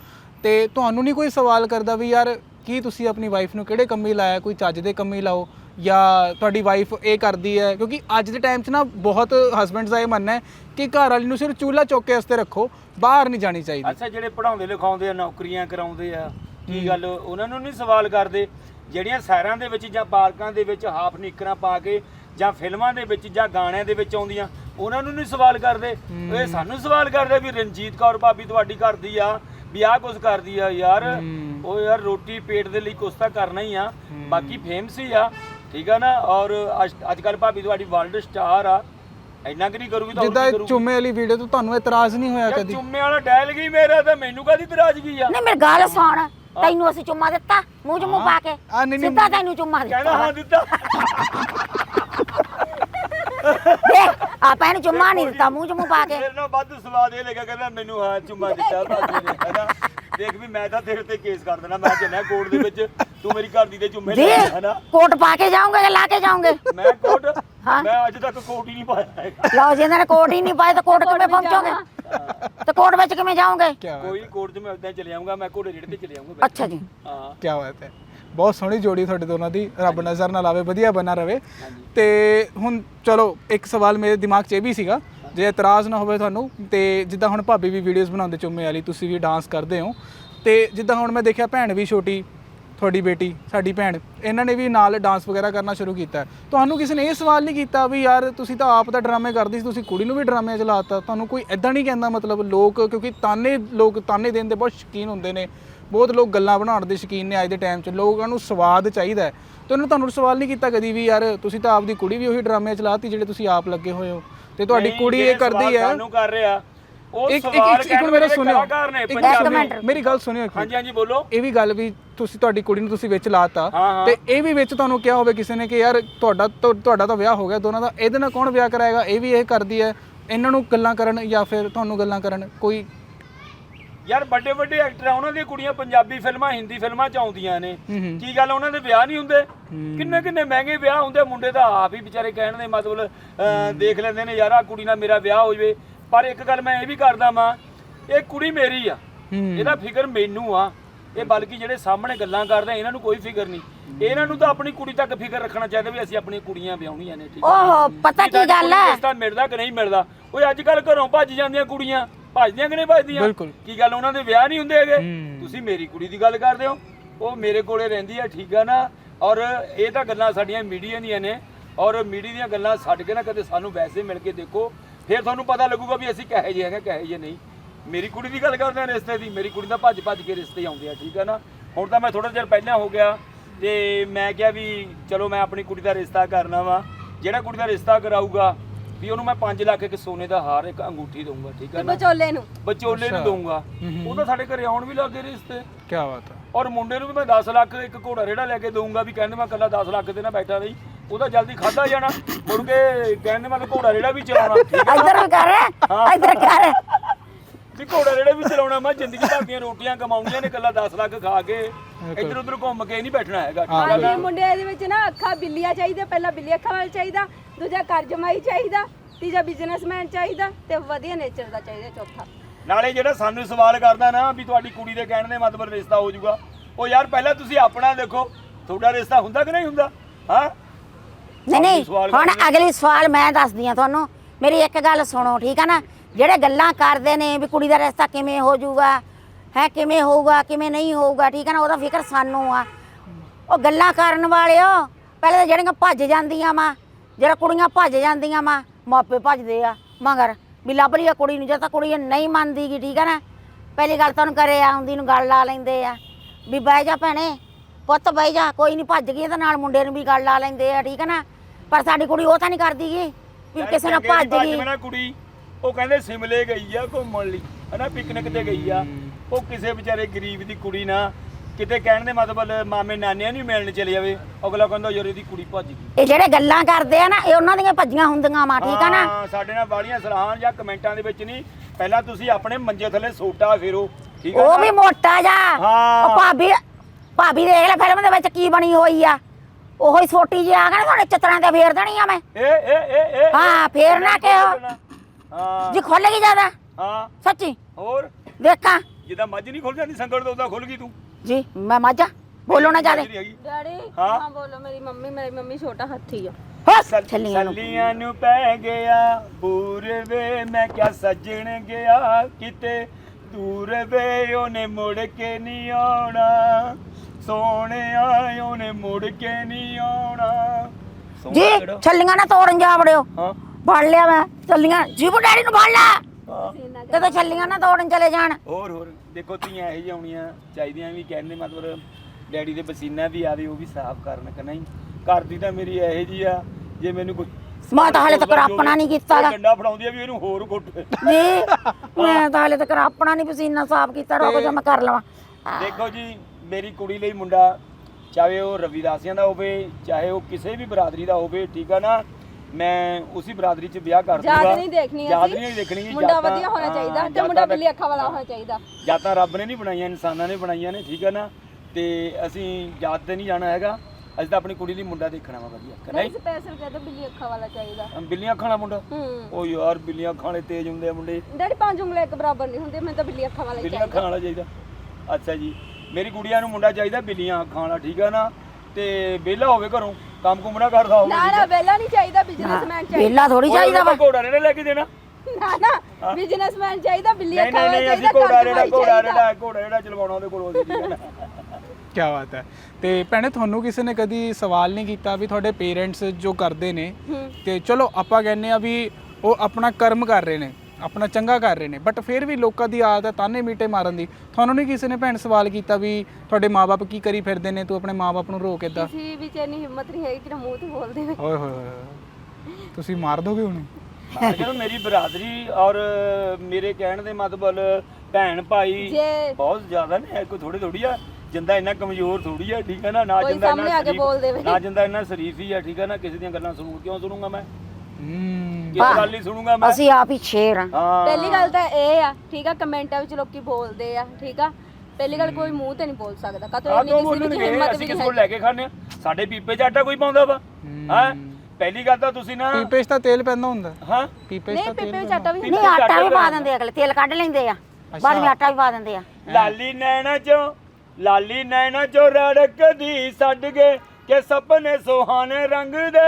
ਤੇ ਤੁਹਾਨੂੰ ਨਹੀਂ ਕੋਈ ਸਵਾਲ ਕਰਦਾ ਵੀ ਯਾਰ ਕੀ ਤੁਸੀਂ ਆਪਣੀ ਵਾਈਫ ਨੂੰ ਕਿਹੜੇ ਕੰਮੀ ਲਾਇਆ ਕੋਈ ਚੱਜ ਦੇ ਕੰਮੀ ਲਾਓ ਜਾਂ ਤੁਹਾਡੀ ਵਾਈਫ ਇਹ ਕਰਦੀ ਹੈ? ਕਿਉਂਕਿ ਅੱਜ ਦੇ ਟਾਈਮ 'ਚ ਨਾ ਬਹੁਤ ਹਸਬੈਂਡਸ ਦਾ ਇਹ ਮੰਨਣਾ ਹੈ ਕਿ ਘਰ ਵਾਲੀ ਨੂੰ ਸਿਰਫ ਚੂਲਾ ਚੌਕੇ ਵਾਸਤੇ ਰੱਖੋ ਬਾਹਰ ਨਹੀਂ ਜਾਣੀ ਚਾਹੀਦੀ। ਅੱਛਾ ਜਿਹੜੇ ਪੜਾਉਂਦੇ ਲਿਖਾਉਂਦੇ ਆ ਨੌਕਰੀਆਂ ਕਰਾਉਂਦੇ ਆ ਕੀ ਗੱਲ? ਉਹਨਾਂ ਨੂੰ ਨਹੀਂ ਸਵਾਲ ਕਰਦੇ। ਜਿਹੜੀਆਂ ਸੈਰਾਂ ਦੇ ਵਿੱਚ ਜਾਂ ਪਾਰਕਾਂ ਦੇ ਵਿੱਚ ਹਾਫ ਨਿਕਰਾਂ ਪਾ ਕੇ ਜਾਂ ਫਿਲਮਾਂ ਦੇ ਵਿੱਚ ਜਾਂ ਗਾਣਿਆਂ ਦੇ ਵਿੱਚ ਆਉਂਦੀਆਂ ਉਹਨਾਂ ਨੂੰ ਨਹੀਂ ਸਵਾਲ ਕਰਦੇ। ਇਹ ਸਾਨੂੰ ਸਵਾਲ ਕਰਦੇ ਵੀ ਰਣਜੀਤ ਕੌਰ ਭਾਬੀ ਤੁਹਾਡੀ ਘਰ ਦੀ ਆ ਵੀ ਆਹ ਕੁਝ ਕਰਦੀ ਆ। ਯਾਰ ਉਹ ਯਾਰ ਰੋਟੀ ਪੇਟ ਦੇ ਲਈ ਕੁਛ ਤਾਂ ਕਰਨਾ ਹੀ ਆ। ਬਾਕੀ ਫੇਮਸ ਹੀ ਆ। ਠੀਕ ਆ ਨਾ? ਔਰ ਅੱਜ ਕੱਲ ਭਾਬੀ ਤੁਹਾਡੀ ਵਰਲਡ ਸਟਾਰ ਆ। ਇੰਨਾ ਕਿ ਨਹੀਂ ਕਰੂਗੀ ਤਾਂ ਹੋਰ ਜਿੱਦਾਂ ਕੀ ਇਹ ਕਰੂਗੀ? ਚੁੰਮੇ ਵਾਲੀ ਵੀਡੀਓ ਤੋਂ ਤੁਹਾਨੂੰ ਇਤਰਾਜ਼ ਨਹੀਂ ਹੋਇਆ ਯਾਰ ਕਦੀ? ਚੁੰਮੇ ਵਾਲਾ ਡੈਲ ਗਈ ਮੇਰਾ ਤਾਂ ਮੈਨੂੰ ਕਾਦੀ ਤਰਾਜ਼ਗੀ ਆ? ਨਹੀਂ ਮੇਰੀ ਗੱਲ ਸੁਣ। ਤੈਨੂੰ ਅਸੀਂ ਚੁੰਮਾ ਦਿੱਤਾ ਮੂੰਹ ਚ ਮੂੰਹ ਪਾ ਕੇ। ਆ ਨਹੀਂ ਨਹੀਂ ਸਿੱਧਾ ਤੈਨੂੰ ਚੁੰਮਾ ਕਹਿੰਦਾ ਦਿੱਤਾ ਹਾਂ ਦਿੱਤਾ। ਦੇਖ ਆਪਾਂ ਇਹਨੂੰ ਚੁੰਮਾ ਨਹੀਂ ਦਿੱਤਾ ਮੂੰਹ ਚ ਮੂੰਹ ਪਾ ਕੇ। ਮੇਰੇ ਨਾਲ ਵੱਧ ਸਵਾਦ ਇਹ ਲੱਗਾ ਕਹਿੰਦਾ ਮੈਨੂੰ ਹਾਂ ਚੁੰਮਾ ਦਿੱਤਾ ਭਾਬੀ ਨੇ ਹੈਨਾ ਦੇਖ ਵੀ ਮੈਂ ਤਾਂ ਤੇਰੇ ਤੇ ਕੇਸ ਕਰ ਦੇਣਾ ਮੈਂ ਚੱਲਿਆ ਕੋਰਟ ਦੇ ਵਿੱਚ। ਤੂੰ ਮੇਰੀ ਘਰ ਦੀ ਦੇ ਚੁੰਮੇ ਲੈ ਹੈਨਾ ਕੋਟ ਪਾ ਕੇ ਜਾਓਗੇ ਜਾਂ ਲਾ ਕੇ ਜਾਓਗੇ ਮੈਂ ਕੋਟ ਹਾਂ। ਮੈਂ ਅੱਜ ਤੱਕ ਕੋਟ ਹੀ ਨਹੀਂ ਪਾਇਆ ਹੈਗਾ। ਲਓ ਜੀ ਇਹਨਾਂ ਨੇ ਕੋਟ ਹੀ ਨਹੀਂ ਪਾਏ ਤਾਂ ਕੋਟ ਕਿਵੇਂ ਪਹੁੰਚੋਗੇ? ਤੇ ਕੋਟ ਵਿੱਚ ਕਿਵੇਂ ਜਾਓਗੇ? ਕੀ ਕੋਈ ਕੋਰਟ 'ਚ ਮੈਂ ਉਦਾਂ ਹੀ ਚਲੇ ਜਾਊਂਗਾ ਮੈਂ ਘੋੜੇ ਰੇੜੇ ਤੇ ਚਲੇ ਜਾਊਂਗਾ ਅੱਛਾ ਜੀ। ਹਾਂ। ਕੀ ਬਾਤ ਹੈ। ਬਹੁਤ ਸੋਹਣੀ ਜੋੜੀ ਤੁਹਾਡੇ ਦੋਨਾਂ ਦੀ ਰੱਬ ਨਜ਼ਰ ਨਾ ਲਾਵੇ ਵਧੀਆ ਬਣਾ ਰਵੇ। ਤੇ ਹੁਣ ਚਲੋ ਇੱਕ ਸਵਾਲ ਮੇਰੇ ਦਿਮਾਗ 'ਚ ਇਹ ਵੀ ਸੀਗਾ ਜੇ ਇਤਰਾਜ਼ ਨਾ ਹੋਵੇ ਤੁਹਾਨੂੰ ਤੇ ਜਿੱਦਾਂ ਹੁਣ ਭਾਬੀ ਵੀ ਵੀਡੀਓਜ਼ ਬਣਾਉਂਦੇ ਚੁੰਮੇ ਵਾਲੀ ਤੁਸੀਂ ਵੀ ਡਾਂਸ ਕਰਦੇ ਹੋ। ਤੇ ਜਿੱਦਾਂ ਹੁਣ ਮੈਂ ਦੇਖਿਆ ਭੈਣ ਵੀ ਛੋਟੀ ਤੁਹਾਡੀ ਬੇਟੀ ਸਾਡੀ ਭੈਣ ਇਹਨਾਂ ਨੇ ਵੀ ਨਾਲ ਡਾਂਸ ਵਗੈਰਾ ਕਰਨਾ ਸ਼ੁਰੂ ਕੀਤਾ। ਤੁਹਾਨੂੰ ਕਿਸੇ ਨੇ ਇਹ ਸਵਾਲ ਨਹੀਂ ਕੀਤਾ ਵੀ ਯਾਰ ਤੁਸੀਂ ਤਾਂ ਆਪ ਤਾਂ ਡਰਾਮੇ ਕਰਦੀ ਸੀ ਤੁਸੀਂ ਕੁੜੀ ਨੂੰ ਵੀ ਡਰਾਮੇ 'ਚ ਲਾਤਾ। ਤੁਹਾਨੂੰ ਕੋਈ ਐਦਾਂ ਨਹੀਂ ਕਹਿੰਦਾ ਮਤਲਬ ਲੋਕ ਕਿਉਂਕਿ ਤਾਨੇ ਲੋਕ ਤਾਨੇ ਦੇਣ ਦੇ ਬਹੁਤ ਸ਼ੌਕੀਨ ਹੁੰਦੇ ਨੇ। ਬਹੁਤ ਲੋਕ ਗੱਲਾਂ ਬਣਾਉਣ ਦੇ ਸ਼ੌਕੀਨ ਨੇ ਅੱਜ ਦੇ ਟਾਈਮ 'ਚ। ਲੋਕਾਂ ਨੂੰ ਸਵਾਦ ਚਾਹੀਦਾ ਹੈ। ਤੇ ਉਹਨਾਂ ਤੁਹਾਨੂੰ ਸਵਾਲ ਨਹੀਂ ਕੀਤਾ ਕਦੀ ਵੀ ਯਾਰ ਤੁਸੀਂ ਤਾਂ ਆਪਦੀ ਕੁੜੀ ਵੀ ਉਹੀ ਡਰਾਮੇ 'ਚ ਲਾਤੀ ਜਿਹੜੇ ਤੁਸੀਂ ਆਪ ਲੱਗੇ ਹੋਏ ਹੋ। ਤੇ ਤੁਹਾਡੀ ਕੁੜੀ ਇਹ ਕਰਦੀ ਹੈ। ਸਾਨੂੰ ਕਰ ਰਿਹਾ ਇੱਕ ਇੱਕ ਸਵਾਲ ਇੱਕ- ਇੱਕ ਮੇਰਾ ਸੁਣਿਓ। ਕਲਾਕਾਰ ਨੇ ਇੱਕ ਪੰਜਾਬੀ। ਮਿੰਟ। ਮੇਰੀ ਗੱਲ ਸੁਣਿਓ ਇੱਕ ਮਿੰਟ। ਹਾਂਜੀ ਹਾਂਜੀ ਬੋਲੋ। ਇਹ ਵੀ ਗੱਲ ਵੀ ਤੁਸੀਂ ਤੁਹਾਡੀ ਕੁੜੀ ਨੂੰ ਤੁਸੀਂ ਵਿੱਚ ਲਾਤਾ। ਹਾਂ, ਹਾਂ। ਤੇ ਇਹ ਵੀ ਵਿੱਚ ਤੁਹਾਨੂੰ ਕਿਹਾ ਹੋਵੇ ਕਿਸੇ ਨੇ ਕਿ ਯਾਰ ਤੁਹਾਡਾ ਤੁ- ਤੁਹਾਡਾ ਤਾਂ ਵਿਆਹ ਹੋ ਗਿਆ ਦੋਨਾਂ ਦਾ। ਇਹਦੇ ਨਾਲ ਕੌਣ ਵਿਆਹ ਕਰਾਏਗਾ? ਇਹ ਵੀ ਇਹ ਕਰਦੀ ਹੈ। ਇਹਨਾਂ ਨੂੰ ਗੱਲਾਂ ਕਰਨ ਜਾਂ ਫਿਰ ਤੁਹਾਨੂੰ ਗੱਲਾਂ ਕਰਨ? ਕੋਈ ਯਾਰ ਵੱਡੇ ਵੱਡੇ ਐਕਟਰ ਆ ਉਹਨਾਂ ਦੀਆਂ ਕੁੜੀਆਂ ਪੰਜਾਬੀ ਫਿਲਮਾਂ ਹਿੰਦੀ ਫਿਲਮਾਂ ਚ ਆਉਂਦੀਆਂ ਨੇ। ਕੀ ਗੱਲ ਉਹਨਾਂ ਦੇ ਵਿਆਹ ਨਹੀਂ ਹੁੰਦੇ? ਕਿੰਨੇ ਕਿੰਨੇ ਮਹਿੰਗੇ ਵਿਆਹ ਹੁੰਦੇ? ਮੁੰਡੇ ਤਾਂ ਆਪ ਹੀ ਵਿਚਾਰੇ ਕਹਿਣ ਦੇ ਮਤਲਬ ਦੇਖ ਲੈਂਦੇ ਨੇ ਯਾਰ ਆ ਕੁੜੀ ਨਾਲ ਮੇਰਾ ਵਿਆਹ ਹੋ ਜਵੇ। ਪਰ ਇੱਕ ਗੱਲ ਮੈਂ ਇਹ ਵੀ ਕਰਦਾ ਮਾਂ ਇਹ ਕੁੜੀ ਮੇਰੀ ਆ। ਇਹਦਾ ਫਿਕਰ ਮੈਨੂੰ ਆ। ਇਹ ਬਲਕਿ ਜਿਹੜੇ ਸਾਹਮਣੇ ਗੱਲਾਂ ਕਰਦੇ ਇਹਨਾਂ ਨੂੰ ਕੋਈ ਫਿਕਰ ਨਹੀਂ। ਇਹਨਾਂ ਨੂੰ ਤਾਂ ਆਪਣੀ ਕੁੜੀ ਤੱਕ ਫਿਕਰ ਰੱਖਣਾ ਚਾਹੀਦਾ ਵੀ ਅਸੀਂ ਆਪਣੀਆਂ ਕੁੜੀਆਂ ਵਿਆਹੁਣੀਆਂ ਨੇ ਠੀਕ ਆ। ਓਹੋ ਪਤਾ ਕੀ ਗੱਲ ਹੈ? ਰਿਸ਼ਤਾ ਮਿਲਦਾ ਕਿ ਨਹੀਂ ਮਿਲਦਾ? ਓਏ ਅੱਜ ਕੱਲ ਘਰੋਂ ਭੱਜ ਜਾਂਦੀਆਂ ਕੁੜੀਆਂ। ਭੱਜਦੀਆਂ ਕਿ ਨਹੀਂ ਭੱਜਦੀਆਂ। ਕੀ ਗੱਲ ਉਹਨਾਂ ਦੇ ਵਿਆਹ ਨਹੀਂ ਹੁੰਦੇ ਹੈਗੇ। ਤੁਸੀਂ ਮੇਰੀ ਕੁੜੀ ਦੀ ਗੱਲ ਕਰਦੇ ਹੋ। ਉਹ ਮੇਰੇ ਕੋਲੇ ਰਹਿੰਦੀ ਆ ਠੀਕ ਆ ਨਾ? ਔਰ ਇਹ ਤਾਂ ਗੱਲਾਂ ਸਾਡੀਆਂ ਮੀਡੀਆ ਦੀਆਂ ਨੇ। ਔਰ ਮੀਡੀਆ ਦੀਆਂ ਗੱਲਾਂ ਛੱਡ ਕੇ ਨਾ ਕਦੇ ਸਾਨੂੰ ਵੈਸੇ ਮਿਲ ਕੇ ਦੇਖੋ। ਫਿਰ ਤੁਹਾਨੂੰ ਪਤਾ ਲੱਗੂਗਾ ਵੀ ਅਸੀਂ ਕਹੇ ਜਿਹੇ ਹੈਗੇ ਕਹੇ ਜਿਹੇ ਨਹੀਂ। ਮੇਰੀ ਕੁੜੀ ਦੀ ਗੱਲ ਕਰਦੇ ਆ ਰਿਸ਼ਤੇ ਦੀ ਮੇਰੀ ਕੁੜੀ ਦਾ ਭੱਜ ਭੱਜ ਕੇ ਰਿਸ਼ਤੇ ਆਉਂਦੇ ਆ ਠੀਕ ਆ ਨਾ? ਹੁਣ ਤਾਂ ਮੈਂ ਥੋੜਾ ਜਿਹਾ ਪਹਿਲਾਂ ਹੋ ਗਿਆ ਤੇ ਮੈਂ ਕਿਹਾ ਵੀ ਚਲੋ ਮੈਂ ਆਪਣੀ ਕੁੜੀ ਦਾ ਰਿਸ਼ਤਾ ਕਰਨਾ ਵਾ। ਜਿਹੜਾ ਕੁੜੀ ਦਾ ਰਿਸ਼ਤਾ ਕਰਾਊਗਾ ਵੀ ਉਹਨੂੰ ਮੈਂ 5 ਲੱਖ ਇੱਕ ਸੋਨੇ ਦਾ ਹਾਰ ਇੱਕ ਅੰਗੂਠੀ ਦਊਂਗਾ ਠੀਕ ਆ ਤੇ ਨਾ? ਵਿਚੋਲੇ ਨੂੰ। ਵਿਚੋਲੇ ਨੂੰ। ਦਊਂਗਾ। ਹੂੰ ਹੂੰ। ਉਹ ਤਾਂ ਸਾਡੇ ਘਰੇ ਆਉਣ ਵੀ ਲੱਗੇ ਰਿਸ਼ਤੇ। ਕੀ ਬਾਤ ਹੈ ਔਰ ਮੁੰਡੇ ਨੂੰ ਵੀ ਮੈਂ 10 ਲੱਖ ਇੱਕ ਘੋੜਾ ਰੇੜਾ ਲੈ ਕੇ ਦਊਂਗਾ ਵੀ ਕਹਿੰਦੇ ਮੈਂ ਕੱਲਾ 10 ਲੱਖ ਤੇ ਨਾ ਬੈਠਾ ਰਹੀ। ਉਹਦਾ ਜਲਦੀ ਖਾਦਾ ਜਾਣਾ। ਮੁੜ ਕੇ ਕਹਿੰਦੇ ਮੈਂ ਤਾਂ ਘੋੜਾ ਰੇੜਾ ਵੀ ਚਲਾਉਣਾ ਠੀਕ ਇੱਧਰ ਵੀ ਕਰ ਇੱਧਰ ਕਰ। ਵੀ ਘੋੜਾ ਰੇੜਾ ਵੀ ਚਲਾਉਣਾ ਮੈਂ ਜ਼ਿੰਦਗੀ ਭਰ ਦੀਆਂ ਰੋਟੀਆਂ ਕਮਾਉਣੀਆਂ ਨੇ ਕੱਲਾ 10 ਲੱਖ ਖਾ ਕੇ। ਇੱਧਰ ਉੱਧਰ ਘੁੰਮ ਕੇ ਨਹੀਂ ਬੈਠਣਾ ਹੈਗਾ ਠੀਕ ਆ ਨਾ? ਦੇ ਵਿੱਚ ਨਾ ਅੱਖਾਂ ਬਿੱਲੀਆਂ ਚਾਹੀਦਾ ਪਹਿਲਾ ਬਿੱਲੀ ਅੱਖਾਂ ਵਾਲਾ ਚਾਹੀਦਾ ਦੂਜਾ ਕਰ ਜਮਾਈ ਚਾਹੀਦਾ ਤੀਜਾ ਬਿਜ਼ਨਸਮੈਨ ਚਾਹੀਦਾ ਤੇ ਵਧੀਆ ਨੇਚਰ ਦਾ ਚਾਹੀਦਾ ਚੌਥਾ। ਨਾਲੇ ਜਿਹੜਾ ਸਾਨੂੰ ਸਵਾਲ ਕਰਦਾ ਨਾ ਵੀ ਤੁਹਾਡੀ ਕੁੜੀ ਦੇ ਕਹਿਣ ਦੇ ਮਤਲਬ ਰਿਸ਼ਤਾ ਹੋ ਜਾਊਗਾ ਉਹ ਯਾਰ ਪਹਿਲਾਂ ਤੁਸੀਂ ਆਪਣਾ ਦੇਖੋ ਤੁਹਾਡਾ ਰਿਸ਼ਤਾ ਹੁੰਦਾ ਕਿ ਨਹੀਂ ਹੁੰਦਾ? ਹਾਂ? ਨਹੀਂ ਨਹੀਂ ਸਵਾਲ ਹੁਣ। ਅਗਲੀ ਸਵਾਲ ਮੈਂ ਦੱਸਦੀ ਆ ਤੁਹਾਨੂੰ। ਮੇਰੀ ਇੱਕ ਗੱਲ ਸੁਣੋ ਠੀਕ ਆ ਨਾ? ਜਿਹੜੇ ਗੱਲਾਂ ਕਰਦੇ ਨੇ ਵੀ ਕੁੜੀ ਦਾ ਰਿਸ਼ਤਾ ਕਿਵੇਂ ਹੋ ਜਾਊਗਾ ਹੈ ਕਿਵੇਂ ਹੋਊਗਾ ਕਿਵੇਂ ਨਹੀਂ ਹੋਊਗਾ ਠੀਕ ਆ ਨਾ? ਉਹਦਾ ਫਿਕਰ ਸਾਨੂੰ ਆ। ਉਹ ਗੱਲਾਂ ਕਰਨ ਵਾਲਿਓ ਪਹਿਲੇ ਤਾਂ ਜਿਹੜੀਆਂ ਭੱਜ ਜਾਂਦੀਆਂ ਵਾ ਜਿਹੜਾ ਕੁੜੀਆਂ ਭੱਜ ਜਾਂਦੀਆਂ ਵਾ ਮਾਪੇ ਭੱਜਦੇ ਆ। ਮਗਰ ਵੀ ਲੱਭ ਲਈ ਆ ਕੁੜੀ ਨੂੰ ਜੇ ਤਾਂ ਕੁੜੀ ਨਹੀਂ ਮੰਨਦੀ ਗੀ ਠੀਕ ਆ ਨਾ? ਪਹਿਲੀ ਗੱਲ ਤੁਹਾਨੂੰ ਕਰੇ ਆਉਂਦੀ ਨੂੰ ਗੱਲ ਲਾ ਲੈਂਦੇ ਆ। ਵੀ ਬਹਿ ਜਾ ਭੈਣੇ ਪੁੱਤ ਬਹਿ ਜਾ ਕੋਈ ਨਹੀਂ ਭੱਜ ਗਈ ਤਾਂ ਨਾਲ ਮੁੰਡੇ ਨੂੰ ਵੀ ਗੱਲ ਲਾ ਲੈਂਦੇ ਆ ਠੀਕ ਆ ਨਾ? ਪਰ ਸਾਡੀ ਕੁੜੀ ਉਹ ਤਾਂ ਨਹੀਂ ਕਰਦੀ ਗੀ ਵੀ ਕਿਸੇ ਨਾਲ ਭੱਜ ਗਈ। ਮੈਂ ਕੁੜੀ। ਉਹ ਕਹਿੰਦੇ ਸਿਮਲੇ ਗਈ ਆ ਘੁੰਮਣ ਲਈ। ਹਨਾ ਪਿਕਨਿਕ ਤੇ ਗਈ ਆ। ਉਹ ਕਿਸੇ ਵਿਚਾਰੇ ਗਰੀਬ ਦੀ ਕੁੜੀ ਨਾ ਕਿਤੇ ਕਹਿਣ ਦੇ ਮਤਲਬ ਮਾਮੇ ਨਾਨਿਆਂ ਨੂੰ ਮਿਲਣ ਚਲੇ ਜਾਵੇ। ਅਗਲਾ ਕਹਿੰਦਾ ਯਾਰ ਇਹਦੀ ਕੁੜੀ ਭੱਜ ਗਈ। ਇਹ ਜਿਹੜੇ ਗੱਲਾਂ ਕਰਦੇ ਆ ਨਾ ਇਹ ਉਹਨਾਂ ਦੀਆਂ ਭੱਜੀਆਂ ਹੁੰਦੀਆਂ ਵਾ ਠੀਕ ਆ ਨਾ? ਹਾਂ, ਸਾਡੇ ਨਾਲ ਵਾਲੀਆਂ ਸਲਾਹਾਂ ਜਾਂ ਕਮੈਂਟਾਂ ਦੇ ਵਿੱਚ ਨਹੀਂ। ਪਹਿਲਾਂ ਤੁਸੀਂ ਆਪਣੇ ਮੰਜੇ ਥੱਲੇ ਸੋਟਾ ਫੇਰੋ ਠੀਕ ਆ ਉਹ? ਵੀ ਮੋਟਾ ਜਾ। ਹਾਂ। ਉਹ ਭਾਬੀ ਭਾਬੀ ਦੇਖ ਲੈ ਫਿਲਮ ਦੇ ਵਿੱਚ ਕੀ ਬਣੀ ਹੋਈ ਆ। ਉਹੋ ਹੀ ਛੋਟੀ ਜਿਹੀ ਆ ਗਈ ਤੁਹਾਡੇ ਚਿੱਤਰਾਂ ਤੇ ਫੇਰ ਦੇਣੀ ਆ ਮੈਂ। ਏ ਏ ਏ ਏ ਹਾਂ, ਫੇਰ ਨਾ ਕਿਹੋ। ਹਾਂ। ਜੀ ਖੁੱਲ ਗਈ ਜ਼ਿਆਦਾ। ਹਾਂ। ਸੱਚੀ। ਹੋਰ? ਦੇਖਾਂ। ਜਿੱਦਾਂ ਮੱਝ ਨਹੀਂ ਖੁੱਲ ਜਾਂਦੀ ਸੰਗੜ ਤੋਂ ਉਦਾਂ ਖੁੱਲ ਗਈ ਤੂੰ। ਜੀ ਮੈਂ ਮਾਝਾ ਬੋਲੋ ਨਾ ਜਿਆਦੇ। ਹੈਗੀ। ਡੈਡੀ ਹਾਂ? ਹਾਂ ਬੋਲੋ ਮੇਰੀ ਮੰਮੀ ਮੇਰੀ ਮੰਮੀ ਛੋਟਾ ਹੱਥੀ ਆ। ਹੱਸ। ਛੱਲੀਆਂ ਨੂੰ। ਸੱਲੀਆਂ ਨੂੰ ਪੈ ਗਿਆ ਬੂਰ ਵੇ ਮੈਂ ਕਿਆ ਸੱਜਣ ਗਿਆ ਕਿਤੇ। ਦੂਰ ਵੇ ਉਹਨੇ ਮੁੜ ਕੇ ਨਹੀਂ ਆਉਣਾ। ਸੋਹਣਿਆ ਉਹਨੇ ਮੁੜ ਕੇ ਨਹੀਂ ਆਉਣਾ। ਸੋਹਣਾ ਜੀ ਕਿਹੜਾ? ਛੱਲੀਆਂ ਨਾ ਤੋੜਨ ਜਾ ਵੜਿਓ। ਹਾਂ। ਫੜ ਲਿਆ ਮੈਂ ਛੱਲੀਆਂ। ਜੀਬੂ ਡੈਡੀ ਨੂੰ ਫੜ ਲੈ। ਹਾਂ। ਕਿਤੇ ਛੱਲੀਆਂ ਨਾ ਤੋੜਨ ਚਲੇ ਜਾਣ। ਹੋਰ ਹੋਰ। ਦੇਖੋ ਧੀਆਂ ਇਹ ਆਉਣੀਆਂ ਚਾਹੀਦੀਆਂ ਵੀ ਕਹਿੰਦੇ ਮਤਲਬ ਡੈਡੀ ਦੇ ਪਸੀਨਾ ਵੀ ਆਵੇ ਉਹ ਵੀ ਸਾਫ਼ ਕਰਨ ਕਿ ਨਹੀਂ? ਘਰ ਦੀ ਤਾਂ ਮੇਰੀ ਇਹ ਜੀ ਆ ਜੇ ਮੈਨੂੰ ਕੋਈ ਮੈਂ ਤਾਂ ਹਾਲੇ ਤੱਕ ਆਪਣਾ ਨਹੀਂ ਕੀਤਾ ਗਾ। ਇਹ ਡੰਡਾ ਫੜਾਉਂਦੀ ਆ ਵੀ ਇਹਨੂੰ ਹੋਰ ਕੁੱਟ। ਜੀ ਮੈਂ ਤਾਂ ਹਾਲੇ ਤੱਕ ਆਪਣਾ ਨਹੀਂ ਪਸੀਨਾ ਸਾਫ਼ ਕੀਤਾ ਰੋਕ ਜਾ ਮੈਂ ਕਰ ਲਵਾਂ। ਦੇਖੋ ਜੀ ਮੇਰੀ ਕੁੜੀ ਲਈ ਮੁੰਡਾ ਚਾਹੇ ਉਹ ਰਵਿਦਾਸੀਆਂ ਦਾ ਹੋਵੇ ਚਾਹੇ ਉਹ ਕਿਸੇ ਵੀ ਬਰਾਦਰੀ ਦਾ ਹੋਵੇ ਠੀਕ ਆ ਨਾ? ਮੈਂ ਉਸੇ ਬਰਾਦਰੀ 'ਚ ਵਿਆਹ ਕਰ ਦੂੰਗਾ। ਯਾਦ ਨਹੀਂ ਦੇਖਣੀ ਅਸੀਂ। ਨਹੀਂ ਦੇਖਣੀ ਮੁੰਡਾ ਵਧੀਆ ਹੋਣਾ ਹਾਂ, ਚਾਹੀਦਾ ਤੇ ਮੁੰਡਾ ਬਿੱਲੀ ਅੱਖਾਂ ਵਾਲਾ ਹੋਣਾ ਚਾਹੀਦਾ। ਜਾਂ ਤਾਂ ਰੱਬ ਨੇ ਨਹੀਂ ਬਣਾਈਆਂ ਇਨਸਾਨਾਂ ਨੇ ਬਣਾਈਆਂ ਨੇ ਠੀਕ ਹੈ ਨਾ? ਤੇ ਅਸੀਂ ਜਾਤ ਤੇ ਨਹੀਂ ਜਾਣਾ ਹੈਗਾ। ਅਸੀਂ ਤਾਂ ਆਪਣੀ ਕੁੜੀ ਲਈ ਮੁੰਡਾ ਦੇਖਣਾ ਵਾ ਵਧੀਆ ਕਿ ਨਹੀਂ ਨਹੀਂ? ਸਪੈਸ਼ਲ ਕਹਿੰਦੇ ਬਿੱਲੀ ਅੱਖਾਂ ਵਾਲਾ ਚਾਹੀਦਾ। ਬਿੱਲੀਆਂ ਅੱਖਾਂ ਵਾਲਾ ਮੁੰਡਾ? ਹੂੰ। ਉਹ ਯਾਰ ਬਿੱਲੀਆਂ ਅੱਖਾਂ ਵਾਲੇ ਤੇਜ਼ ਹੁੰਦੇ ਆ ਮੁੰਡੇ। ਡੈਡੀ ਪੰਜ ਉਂਗਲਾਂ ਇੱਕ ਬਰਾਬਰ ਨਹੀਂ ਹੁੰਦੀਆਂ ਮੈਨੂੰ ਤਾਂ ਬਿੱਲੀ ਅੱਖਾਂ ਵਾਲਾ ਹੀ ਬਿੱਲੀਆਂ ਚਾਹੀਦਾ। ਵਾਲਾ ਚਾਹੀਦਾ। ਅੱਛਾ ਜੀ। ਮੇਰੀ ਕੁੜੀਆਂ ਨੂੰ ਮੁੰਡਾ ਚਾਹੀਦਾ ਬਿੱਲੀਆਂ ਵਾਲਾ ਠੀਕ ਹੈ ਨਾ? ਤੇ ਵਿਹਲਾ ਹੋਵੇ ਘਰੋਂ ਕੰਮ ਕੁਮ ਨਾ ਕਰਦਾ ਹੋਵੇ ਨਾ ਨਾ ਵੇਲਾ ਨਹੀਂ ਚਾਹੀਦਾ ਬਿਜ਼ਨਸਮੈਨ ਚਾਹੀਦਾ। ਵੇਲਾ ਥੋੜੀ ਚਾਹੀਦਾ ਵਾ। ਘੋੜਾ ਰੇੜਾ ਲੈ ਕੇ ਦੇਣਾ। ਨਾ ਨਾ ਬਿਜ਼ਨਸਮੈਨ ਚਾਹੀਦਾ ਬਿੱਲੀ ਨਹੀਂ ਨਹੀਂ ਨਹੀਂ ਅਸੀਂ ਚਾਹੀਦਾ ਘੋੜਾ ਰੇੜਾ ਘੋੜਾ ਰੇੜਾ ਘੋੜਾ ਰੇੜਾ ਚਲਵਾਉਣਾ ਉਹਦੇ ਕੋਲੋਂ ਅਸੀਂ। ਠੀਕ ਨਾ ਕੀ ਬਾਤ ਹੈ। ਤੇ ਭੈਣੇ ਤੁਹਾਨੂੰ ਕਿਸੇ ਨੇ ਕਦੀ ਸਵਾਲ ਨਹੀਂ ਕੀਤਾ ਵੀ ਤੁਹਾਡੇ ਪੇਰੈਂਟਸ ਜੋ ਕਰਦੇ ਨੇ। ਤੇ ਚਲੋ ਆਪਾਂ ਕਹਿੰਨੇ ਆ ਵੀ ਉਹ ਆਪਣਾ ਕਰਮ ਕਰ ਰਹੇ ਨੇ। ਆਪਣਾ ਚੰਗਾ ਕਰ ਰਹੇ ਨੇ। ਬਟ ਫਿਰ ਵੀ ਲੋਕਾਂ ਦੀ ਆਦਤ ਹੈ ਤਾਨੇ ਮੀਟੇ ਮਾਰਨ ਦੀ। ਤੁਹਾਨੂੰ ਨਹੀਂ ਕਿਸੇ ਨੇ ਭੈਣ ਸਵਾਲ ਕੀਤਾ ਵੀ ਤੁਹਾਡੇ ਮਾਪੇ ਕੀ ਕਰੀ ਫਿਰਦੇ ਨੇ? ਤੂੰ ਆਪਣੇ ਮਾਪੇ ਨੂੰ ਰੋਕ ਏਦਾਂ। ਕਿਸੇ ਵਿੱਚ ਇੰਨੀ ਹਿੰਮਤ ਨਹੀਂ ਹੈਗੀ ਕਿ ਮੂੰਹ ਤੇ ਬੋਲ ਦੇਵੇ ਓਏ ਹੋਏ ਹੋਏ ਹੋਏ। ਤੁਸੀਂ ਮਾਰ ਦੋਗੇ ਉਹਨੂੰ? ਜਦੋਂ ਮੇਰੀ ਬਰਾਦਰੀ ਔਰ ਮੇਰੇ ਕਹਿਣ ਦੇ ਮਤਲਬ ਭੈਣ ਭਾਈ ਜੇ ਬਹੁਤ ਜ਼ਿਆਦਾ ਨੇ ਕੋਈ ਥੋੜੀ ਥੋੜੀ ਆ। ਜਿੰਦਾ ਇੰਨਾ ਕਮਜ਼ੋਰ ਥੋੜੀ ਆ ਠੀਕ ਹੈ ਨਾ? ਨਾ ਕੋਈ ਜਿੰਦਾ ਸਾਹਮਣੇ ਇੰਨਾ ਆ ਕੇ ਸ਼ਰੀਫ- ਬੋਲ ਦੇਵੇ। ਨਾ ਜਿੰਦਾ ਇੰਨਾ ਸ਼ਰੀਫ ਹੀ ਆ ਠੀਕ ਹੈ ਨਾ? ਕਿਸੇ ਦੀਆਂ ਗੱਲਾਂ ਸੁਣੂ ਕਿਉਂ ਸੁਣੂਗਾ ਮੈਂ? ਹੂੰ। ਕਿਸ ਗੱਲ ਨਹੀਂ ਸੁਣੂਗਾ ਮੈਂ। ਅਸੀਂ ਆਪ ਹੀ ਸ਼ੇਰ ਆ। ਹਾਂ। ਪਹਿਲੀ ਗੱਲ ਤਾਂ ਇਹ ਆ ਠੀਕ ਆ ਕਮੈਂਟਾਂ ਵਿੱਚ ਲੋਕੀ ਬੋਲਦੇ ਆ ਠੀਕ ਆ। ਪਹਿਲੀ ਗੱਲ ਕੋਈ ਮੂੰਹ ਤੇ ਨਹੀਂ ਬੋਲ ਸਕਦਾ ਕਾ ਆ ਇੰਨੀ ਕਿਸੇ ਬੋਲਣਗੇ ਹਿੰਮਤ ਵੀ ਕਿਸ ਨਹੀਂ ਕੋਲ ਲੈ ਕੇ ਖਾਣੇ ਸਾਡੇ ਪੀਪੇ 'ਚ ਆਟਾ ਕੋਈ ਪਾਉਂਦਾ ਵਾ ਹਾਂ। ਪਹਿਲੀ ਗੱਲ ਤਾਂ ਤੁਸੀਂ ਨਾ ਪੀਪੇ 'ਚ ਤਾਂ ਤੇਲ ਪੈਂਦਾ ਹੁੰਦਾ। ਹਾਂ। ਪੀਪੇ 'ਚ ਨਹੀਂ ਤਾਂ ਪੀਪੇ ਤੇਲ ਆਟਾ ਵੀ ਪੀਪੇ ਨਹੀਂ 'ਚ ਆਟਾ ਵੀ ਆਟਾ ਪਾ ਦਿੰਦੇ ਅਗਲੇ ਤੇਲ ਕੱਢ ਲੈਂਦੇ ਆ। ਬਾਅਦ ਵਿੱਚ ਆਟਾ ਵੀ ਪਾ ਦਿੰਦੇ ਆ। ਲਾਲੀ ਨੈਣਾ ਚੋਂ ਲਾਲੀ ਨੈਣਾ ਚੋਂ ਰੜਕਦੀ ਛੱਡ ਗਏ ਕਿ ਸੁਪਨੇ ਸੁਹਾਣੇ ਰੰਗ ਦੇ।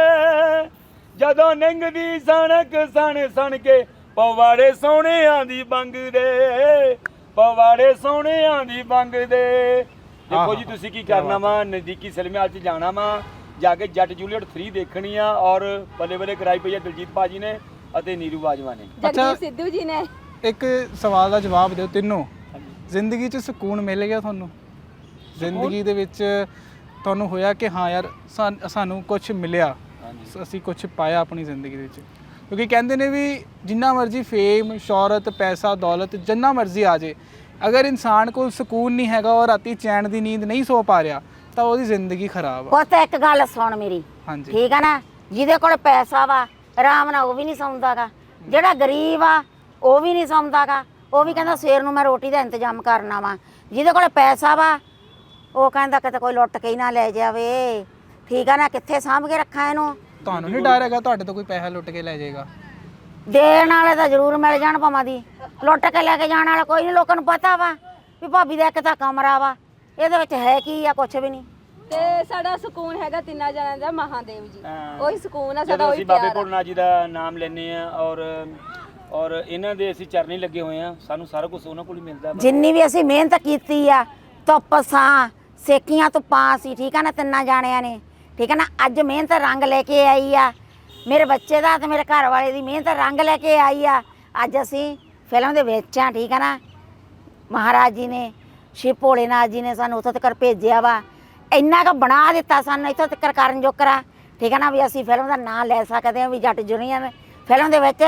ਜਦੋਂ ਨਿੰਗਦੀ ਸਣਕ ਸਣ ਸਣ ਕੇ ਪਵਾੜੇ ਸੋਹਣਿਆਂ ਦੀ ਬੰਗ ਦੇ ਪਵਾੜੇ ਸੋਹਣਿਆਂ ਦੀ ਬੰਗ ਦੇ। ਦੇਖੋ ਜੀ ਤੁਸੀਂ ਕੀ ਕਰਨਾ ਵਾ? ਨਜ਼ਦੀਕੀ ਸਿਨੇਮਾ ਚ ਜਾਣਾ ਵਾ। ਜਾ ਕੇ ਜੱਟ ਜੂਲੀਅਟ 3 ਦੇਖਣੀ ਆ ਔਰ ਬੱਲੇ ਬੱਲੇ ਕਰਾਈ ਪਈ ਆ ਦਿਲਜੀਤ ਬਾਜੀ ਨੇ ਅਤੇ ਨੀਰੂ ਬਾਜਵਾ ਨੇ। ਜਗਦੀਪ ਸਿੱਧੂ ਜੀ ਨੇ। ਇੱਕ ਸਵਾਲ ਦਾ ਜਵਾਬ ਦਿਓ ਤਿੰਨੋਂ। ਜ਼ਿੰਦਗੀ 'ਚ ਸਕੂਨ ਮਿਲ ਗਿਆ ਤੁਹਾਨੂੰ? ਜ਼ਿੰਦਗੀ ਦੇ ਵਿੱਚ ਤੁਹਾਨੂੰ ਹੋਇਆ ਕਿ ਹਾਂ ਯਾਰ ਸਾਨ- ਸਾਨੂੰ ਕੁਝ ਮਿਲਿਆ? ਹਾਂਜੀ। ਅਸੀਂ ਕੁਝ ਪਾਇਆ ਆਪਣੀ ਜ਼ਿੰਦਗੀ ਦੇ ਵਿੱਚ। ਕਿਉਂਕਿ ਕਹਿੰਦੇ ਨੇ ਵੀ ਜਿੰਨਾ ਮਰਜ਼ੀ ਫੇਮ ਸ਼ੌਹਰਤ ਪੈਸਾ ਦੌਲਤ ਜਿੰਨਾ ਮਰਜ਼ੀ ਆ ਜੇ ਅਗਰ ਇਨਸਾਨ ਕੋਲ ਸਕੂਨ ਨਹੀਂ ਹੈਗਾ ਔਰ ਰਾਤੀ ਚੈਨ ਦੀ ਨੀਂਦ ਨਹੀਂ ਸੋ ਪਾ ਰਿਹਾ ਤਾਂ ਉਹਦੀ ਜ਼ਿੰਦਗੀ ਖਰਾਬ ਆ। ਪੁੱਤ ਇੱਕ ਗੱਲ ਸੁਣ ਮੇਰੀ। ਹਾਂਜੀ। ਠੀਕ ਆ ਨਾ? ਜਿਹਦੇ ਕੋਲ ਪੈਸਾ ਵਾ ਆਰਾਮ ਨਾਲ ਉਹ ਵੀ ਨਹੀਂ ਸੌਂਦਾਗਾ। ਜਿਹੜਾ ਗਰੀਬ ਆ ਉਹ ਵੀ ਨਹੀਂ ਸੌਂਦਾਗਾ। ਉਹ ਵੀ ਕਹਿੰਦਾ ਸਵੇਰ ਨੂੰ ਮੈਂ ਰੋਟੀ ਦਾ ਇੰਤਜ਼ਾਮ ਕਰਨਾ ਵਾ। ਜਿਹਦੇ ਕੋਲ ਪੈਸਾ ਵਾ ਉਹ ਕਹਿੰਦਾ ਕਿਤੇ ਕੋਈ ਲੁੱਟ ਕੇ ਹੀ ਨਾ ਲੈ ਜਾਵੇ। ਠੀਕ ਆ ਨਾ ਕਿੱਥੇ ਸਾਂਭ ਕੇ ਰੱਖਾਂ ਇਹਨੂੰ? ਤੁਹਾਨੂੰ ਨਹੀਂ ਡਰ ਹੈਗਾ ਤੁਹਾਡੇ ਤੋਂ ਕੋਈ ਪੈਸਾ ਲੁੱਟ ਕੇ ਲੈ ਜਾਏਗਾ? ਦੇਣ ਵਾਲੇ ਤਾਂ ਜ਼ਰੂਰ ਮਿਲ ਜਾਣ ਭਾਵਾਂ ਦੀ। ਲੁੱਟ ਕੇ ਲੈ ਕੇ ਜਾਣ ਵਾਲਾ ਕੋਈ ਨਹੀਂ ਲੋਕਾਂ ਨੂੰ ਪਤਾ ਵਾ ਵੀ ਭਾਬੀ ਦਾ ਇੱਕ ਤਾਂ ਕਮਰਾ ਵਾ ਇਹਦੇ ਵਿੱਚ ਹੈ ਕੀ ਆ ਕੁਛ ਵੀ ਨਹੀਂ ਤੇ ਸਾਡਾ ਸਕੂਨ ਹੈਗਾ ਤਿੰਨਾਂ ਜਣਾਂ ਦਾ ਮਹਾਦੇਵ ਜੀ। ਹਾਂ। ਉਹੀ ਸਕੂਨ ਆ ਸਾਡਾ ਜਦੋਂ ਉਹੀ ਅਸੀਂ ਬਾਬੇ ਪਿਆਰ ਆ। ਜੀ ਦਾ ਨਾਮ ਲੈਨੇ ਆ ਔਰ ਔਰ ਇਹਨਾਂ ਦੇ ਅਸੀਂ ਚਰਨੀ ਲੱਗੇ ਹੋਏ ਆ ਸਾਨੂੰ ਸਾਰਾ ਕੁਝ ਉਹਨਾਂ ਕੋਲ ਹੀ ਮਿਲਦਾ ਵਾ। ਜਿੰਨੀ ਵੀ ਅਸੀਂ ਮਿਹਨਤ ਕੀਤੀ ਆ ਧੁੱਪ ਸਾਂ ਸੇਕੀਆਂ ਧੁੱਪਾਂ ਸੀ ਠੀਕ ਆ ਨਾ ਤਿੰਨਾਂ ਜਾਣਿਆਂ ਨੇ। ਠੀਕ ਆ ਨਾ? ਅੱਜ ਮਿਹਨਤ ਰੰਗ ਲੈ ਕੇ ਆਈ ਆ। ਮੇਰੇ ਬੱਚੇ ਦਾ ਤੇ ਮੇਰੇ ਘਰ ਵਾਲੇ ਦੀ ਮਿਹਨਤ ਰੰਗ ਲੈ ਕੇ ਆਈ ਆ। ਅੱਜ ਅਸੀਂ ਫਿਲਮ ਦੇ ਵਿੱਚ ਆ ਠੀਕ ਆ ਨਾ? ਮਹਾਰਾਜ ਜੀ ਨੇ ਸ਼ਿਵ ਭੋਲੇਨਾਥ ਜੀ ਨੇ ਸਾਨੂੰ ਉੱਥੋਂ ਤੱਕ ਭੇਜਿਆ ਵਾ। ਇੰਨਾ ਕੁ ਬਣਾ ਦਿੱਤਾ ਸਾਨੂੰ ਇੱਥੋਂ ਤੱਕ ਕਰਨ ਜੋਕਰਾ ਠੀਕ ਆ ਨਾ? ਵੀ ਅਸੀਂ ਫਿਲਮ ਦਾ ਨਾਂ ਲੈ ਸਕਦੇ ਹਾਂ ਵੀ ਜੱਟ ਜੁਨੀਅਰ। ਫਿਲਮ ਦੇ ਵਿੱਚ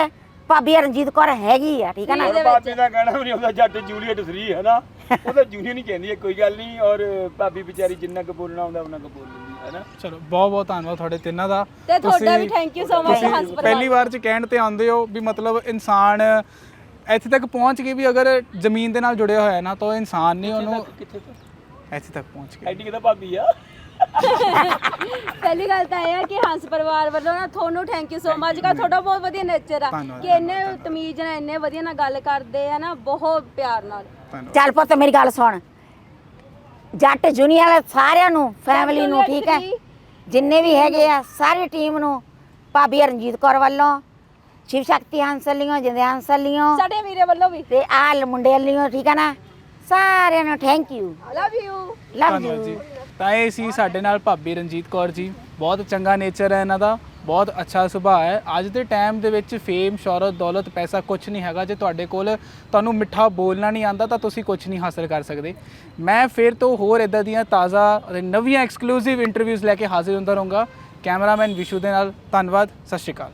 ਭਾਬੀ ਰਣਜੀਤ ਕੌਰ ਹੈਗੀ ਆ ਠੀਕ ਆ ਨਾ? ਬਾਬੇ ਦਾ ਕਹਿਣਾ ਵੀ ਨਹੀਂ ਹੁੰਦਾ ਜੱਟ ਜੂਲੀਅਟ 3 ਹੈ ਨਾ। ਉਹ ਤਾਂ ਜੂਨੀਅਰ ਨਹੀਂ ਕਹਿੰਦੀ ਹੈ ਕੋਈ ਗੱਲ ਨਹੀਂ। ਔਰ ਭਾਬੀ ਵਿਚਾਰੀ ਜਿੰਨਾ ਕੁ ਬੋਲਣਾ ਹੁੰਦਾ ਉਹਨਾਂ ਕੁ ਬੋਲ ਲੈਂਦੀ ਹੈ ਨਾ ਚਲੋ ਬਹੁਤ ਬਹੁਤ ਧੰਨਵਾਦ ਤੁਹਾਡੇ ਤਿੰਨਾਂ ਦਾ। ਤੇ ਤੁਹਾਡਾ ਵੀ ਥੈਂਕ ਯੂ ਸੋ ਮਚ ਤੁਸੀਂ ਹੰਸ ਪਰਿਵਾਰ ਪਹਿਲੀ ਵਾਰ ਚ ਕਹਿਣ ਤੇ ਆਉਂਦੇ ਹੋ ਵੀ ਮਤਲਬ ਇਨਸਾਨ ਇੱਥੇ ਤੱਕ ਪਹੁੰਚ ਕੇ ਵੀ ਅਗਰ ਜ਼ਮੀਨ ਦੇ ਨਾਲ ਜੁੜਿਆ ਹੋਇਆ ਹੈ ਨਾ ਤਾਂ ਉਹ ਇਨਸਾਨ ਨਹੀਂ ਉਹਨੂੰ ਕਿੱਥੇ ਇੱਥੇ ਤੱਕ ਪਹੁੰਚ ਕੇ। ਐਡੀ ਕਿਤਾ ਭਾਬੀ ਆ? ਪਹਿਲੀ ਗੱਲ ਤਾਂ ਇਹ ਹੈ ਕਿ ਹੰਸ ਪਰਿਵਾਰ ਵੱਲੋਂ ਨਾ ਤੁਹਾਨੂੰ ਥੈਂਕ ਯੂ ਸੋ ਮਚ ਕਾ ਤੁਹਾਡਾ ਬਹੁਤ ਵਧੀਆ ਨੇਚਰ ਆ। ਧੰਨਵਾਦ, ਕਿ ਇੰਨੇ ਤਮੀਜ਼ ਨਾਲ ਇੰਨੇ ਵਧੀਆ ਨਾਲ ਗੱਲ ਕਰਦੇ ਆ ਨਾ ਬਹੁਤ ਪਿਆਰ ਨਾਲ। ਚੱਲ ਪੁੱਤ ਮੇਰੀ ਗੱਲ ਸੁਣ। ਜੱਟ ਜੁਨੀਅਰ ਵਾਲੇ ਸਾਰਿਆਂ ਨੂੰ ਫੈਮਿਲੀ ਨੂੰ ਠੀਕ ਹੈ। ਜਿੰਨੇ ਵੀ ਹੈਗੇ ਆ ਸਾਰੀ ਟੀਮ ਨੂੰ ਭਾਬੀ ਰਣਜੀਤ ਕੌਰ ਵੱਲੋਂ ਸ਼ਿਵ ਸ਼ਕਤੀ ਹੰਸਲੀਓ ਜਿੰਦੇ ਹੰਸਲੀਓ ਸਾਡੇ ਵੀਰੇ ਵੱਲੋਂ ਵੀ। ਤੇ ਆਲ ਮੁੰਡੇ ਵੱਲੋਂ ਠੀਕ ਹੈ ਨਾ? ਸਾਰਿਆਂ ਨੂੰ thank you love you love ਧੰਨਵਾਦ ਜੀ। ਯੂ ਤਾਂ ਇਹ ਸੀ ਸਾਡੇ ਨਾਲ ਭਾਬੀ ਰਣਜੀਤ ਕੌਰ ਜੀ। ਬਹੁਤ ਚੰਗਾ ਨੇਚਰ ਹੈ ਇਹਨਾਂ ਦਾ। ਬਹੁਤ ਅੱਛਾ ਸੁਭਾਅ ਹੈ। ਅੱਜ ਦੇ ਟਾਈਮ ਦੇ ਵਿੱਚ ਫੇਮ ਸ਼ੌਹਰਤ, ਦੌਲਤ, ਪੈਸਾ ਕੁਝ ਨਹੀਂ ਹੈਗਾ। ਜੇ ਤੁਹਾਡੇ ਕੋਲ ਤੁਹਾਨੂੰ ਮਿੱਠਾ ਬੋਲਣਾ ਨਹੀਂ ਆਂਦਾ ਤਾਂ ਤੁਸੀਂ ਕੁਝ ਨਹੀਂ ਹਾਸਲ ਕਰ ਸਕਦੇ। ਮੈਂ ਫਿਰ ਤੋਂ ਹੋਰ ਇਦਾਂ ਦੀਆਂ ਤਾਜ਼ਾ ਅਤੇ ਨਵੀਆਂ ਐਕਸਕਲੂਸਿਵ ਇੰਟਰਵਿਊਜ਼ ਲੈ ਕੇ ਹਾਜ਼ਰ ਹੁੰਦਾ ਰਹੂੰਗਾ। ਕੈਮਰਾਮੈਨ ਵਿਸ਼ੂ ਦੇ ਨਾਲ। ਧੰਨਵਾਦ। ਸਤਿ ਸ਼੍ਰੀ ਅਕਾਲ।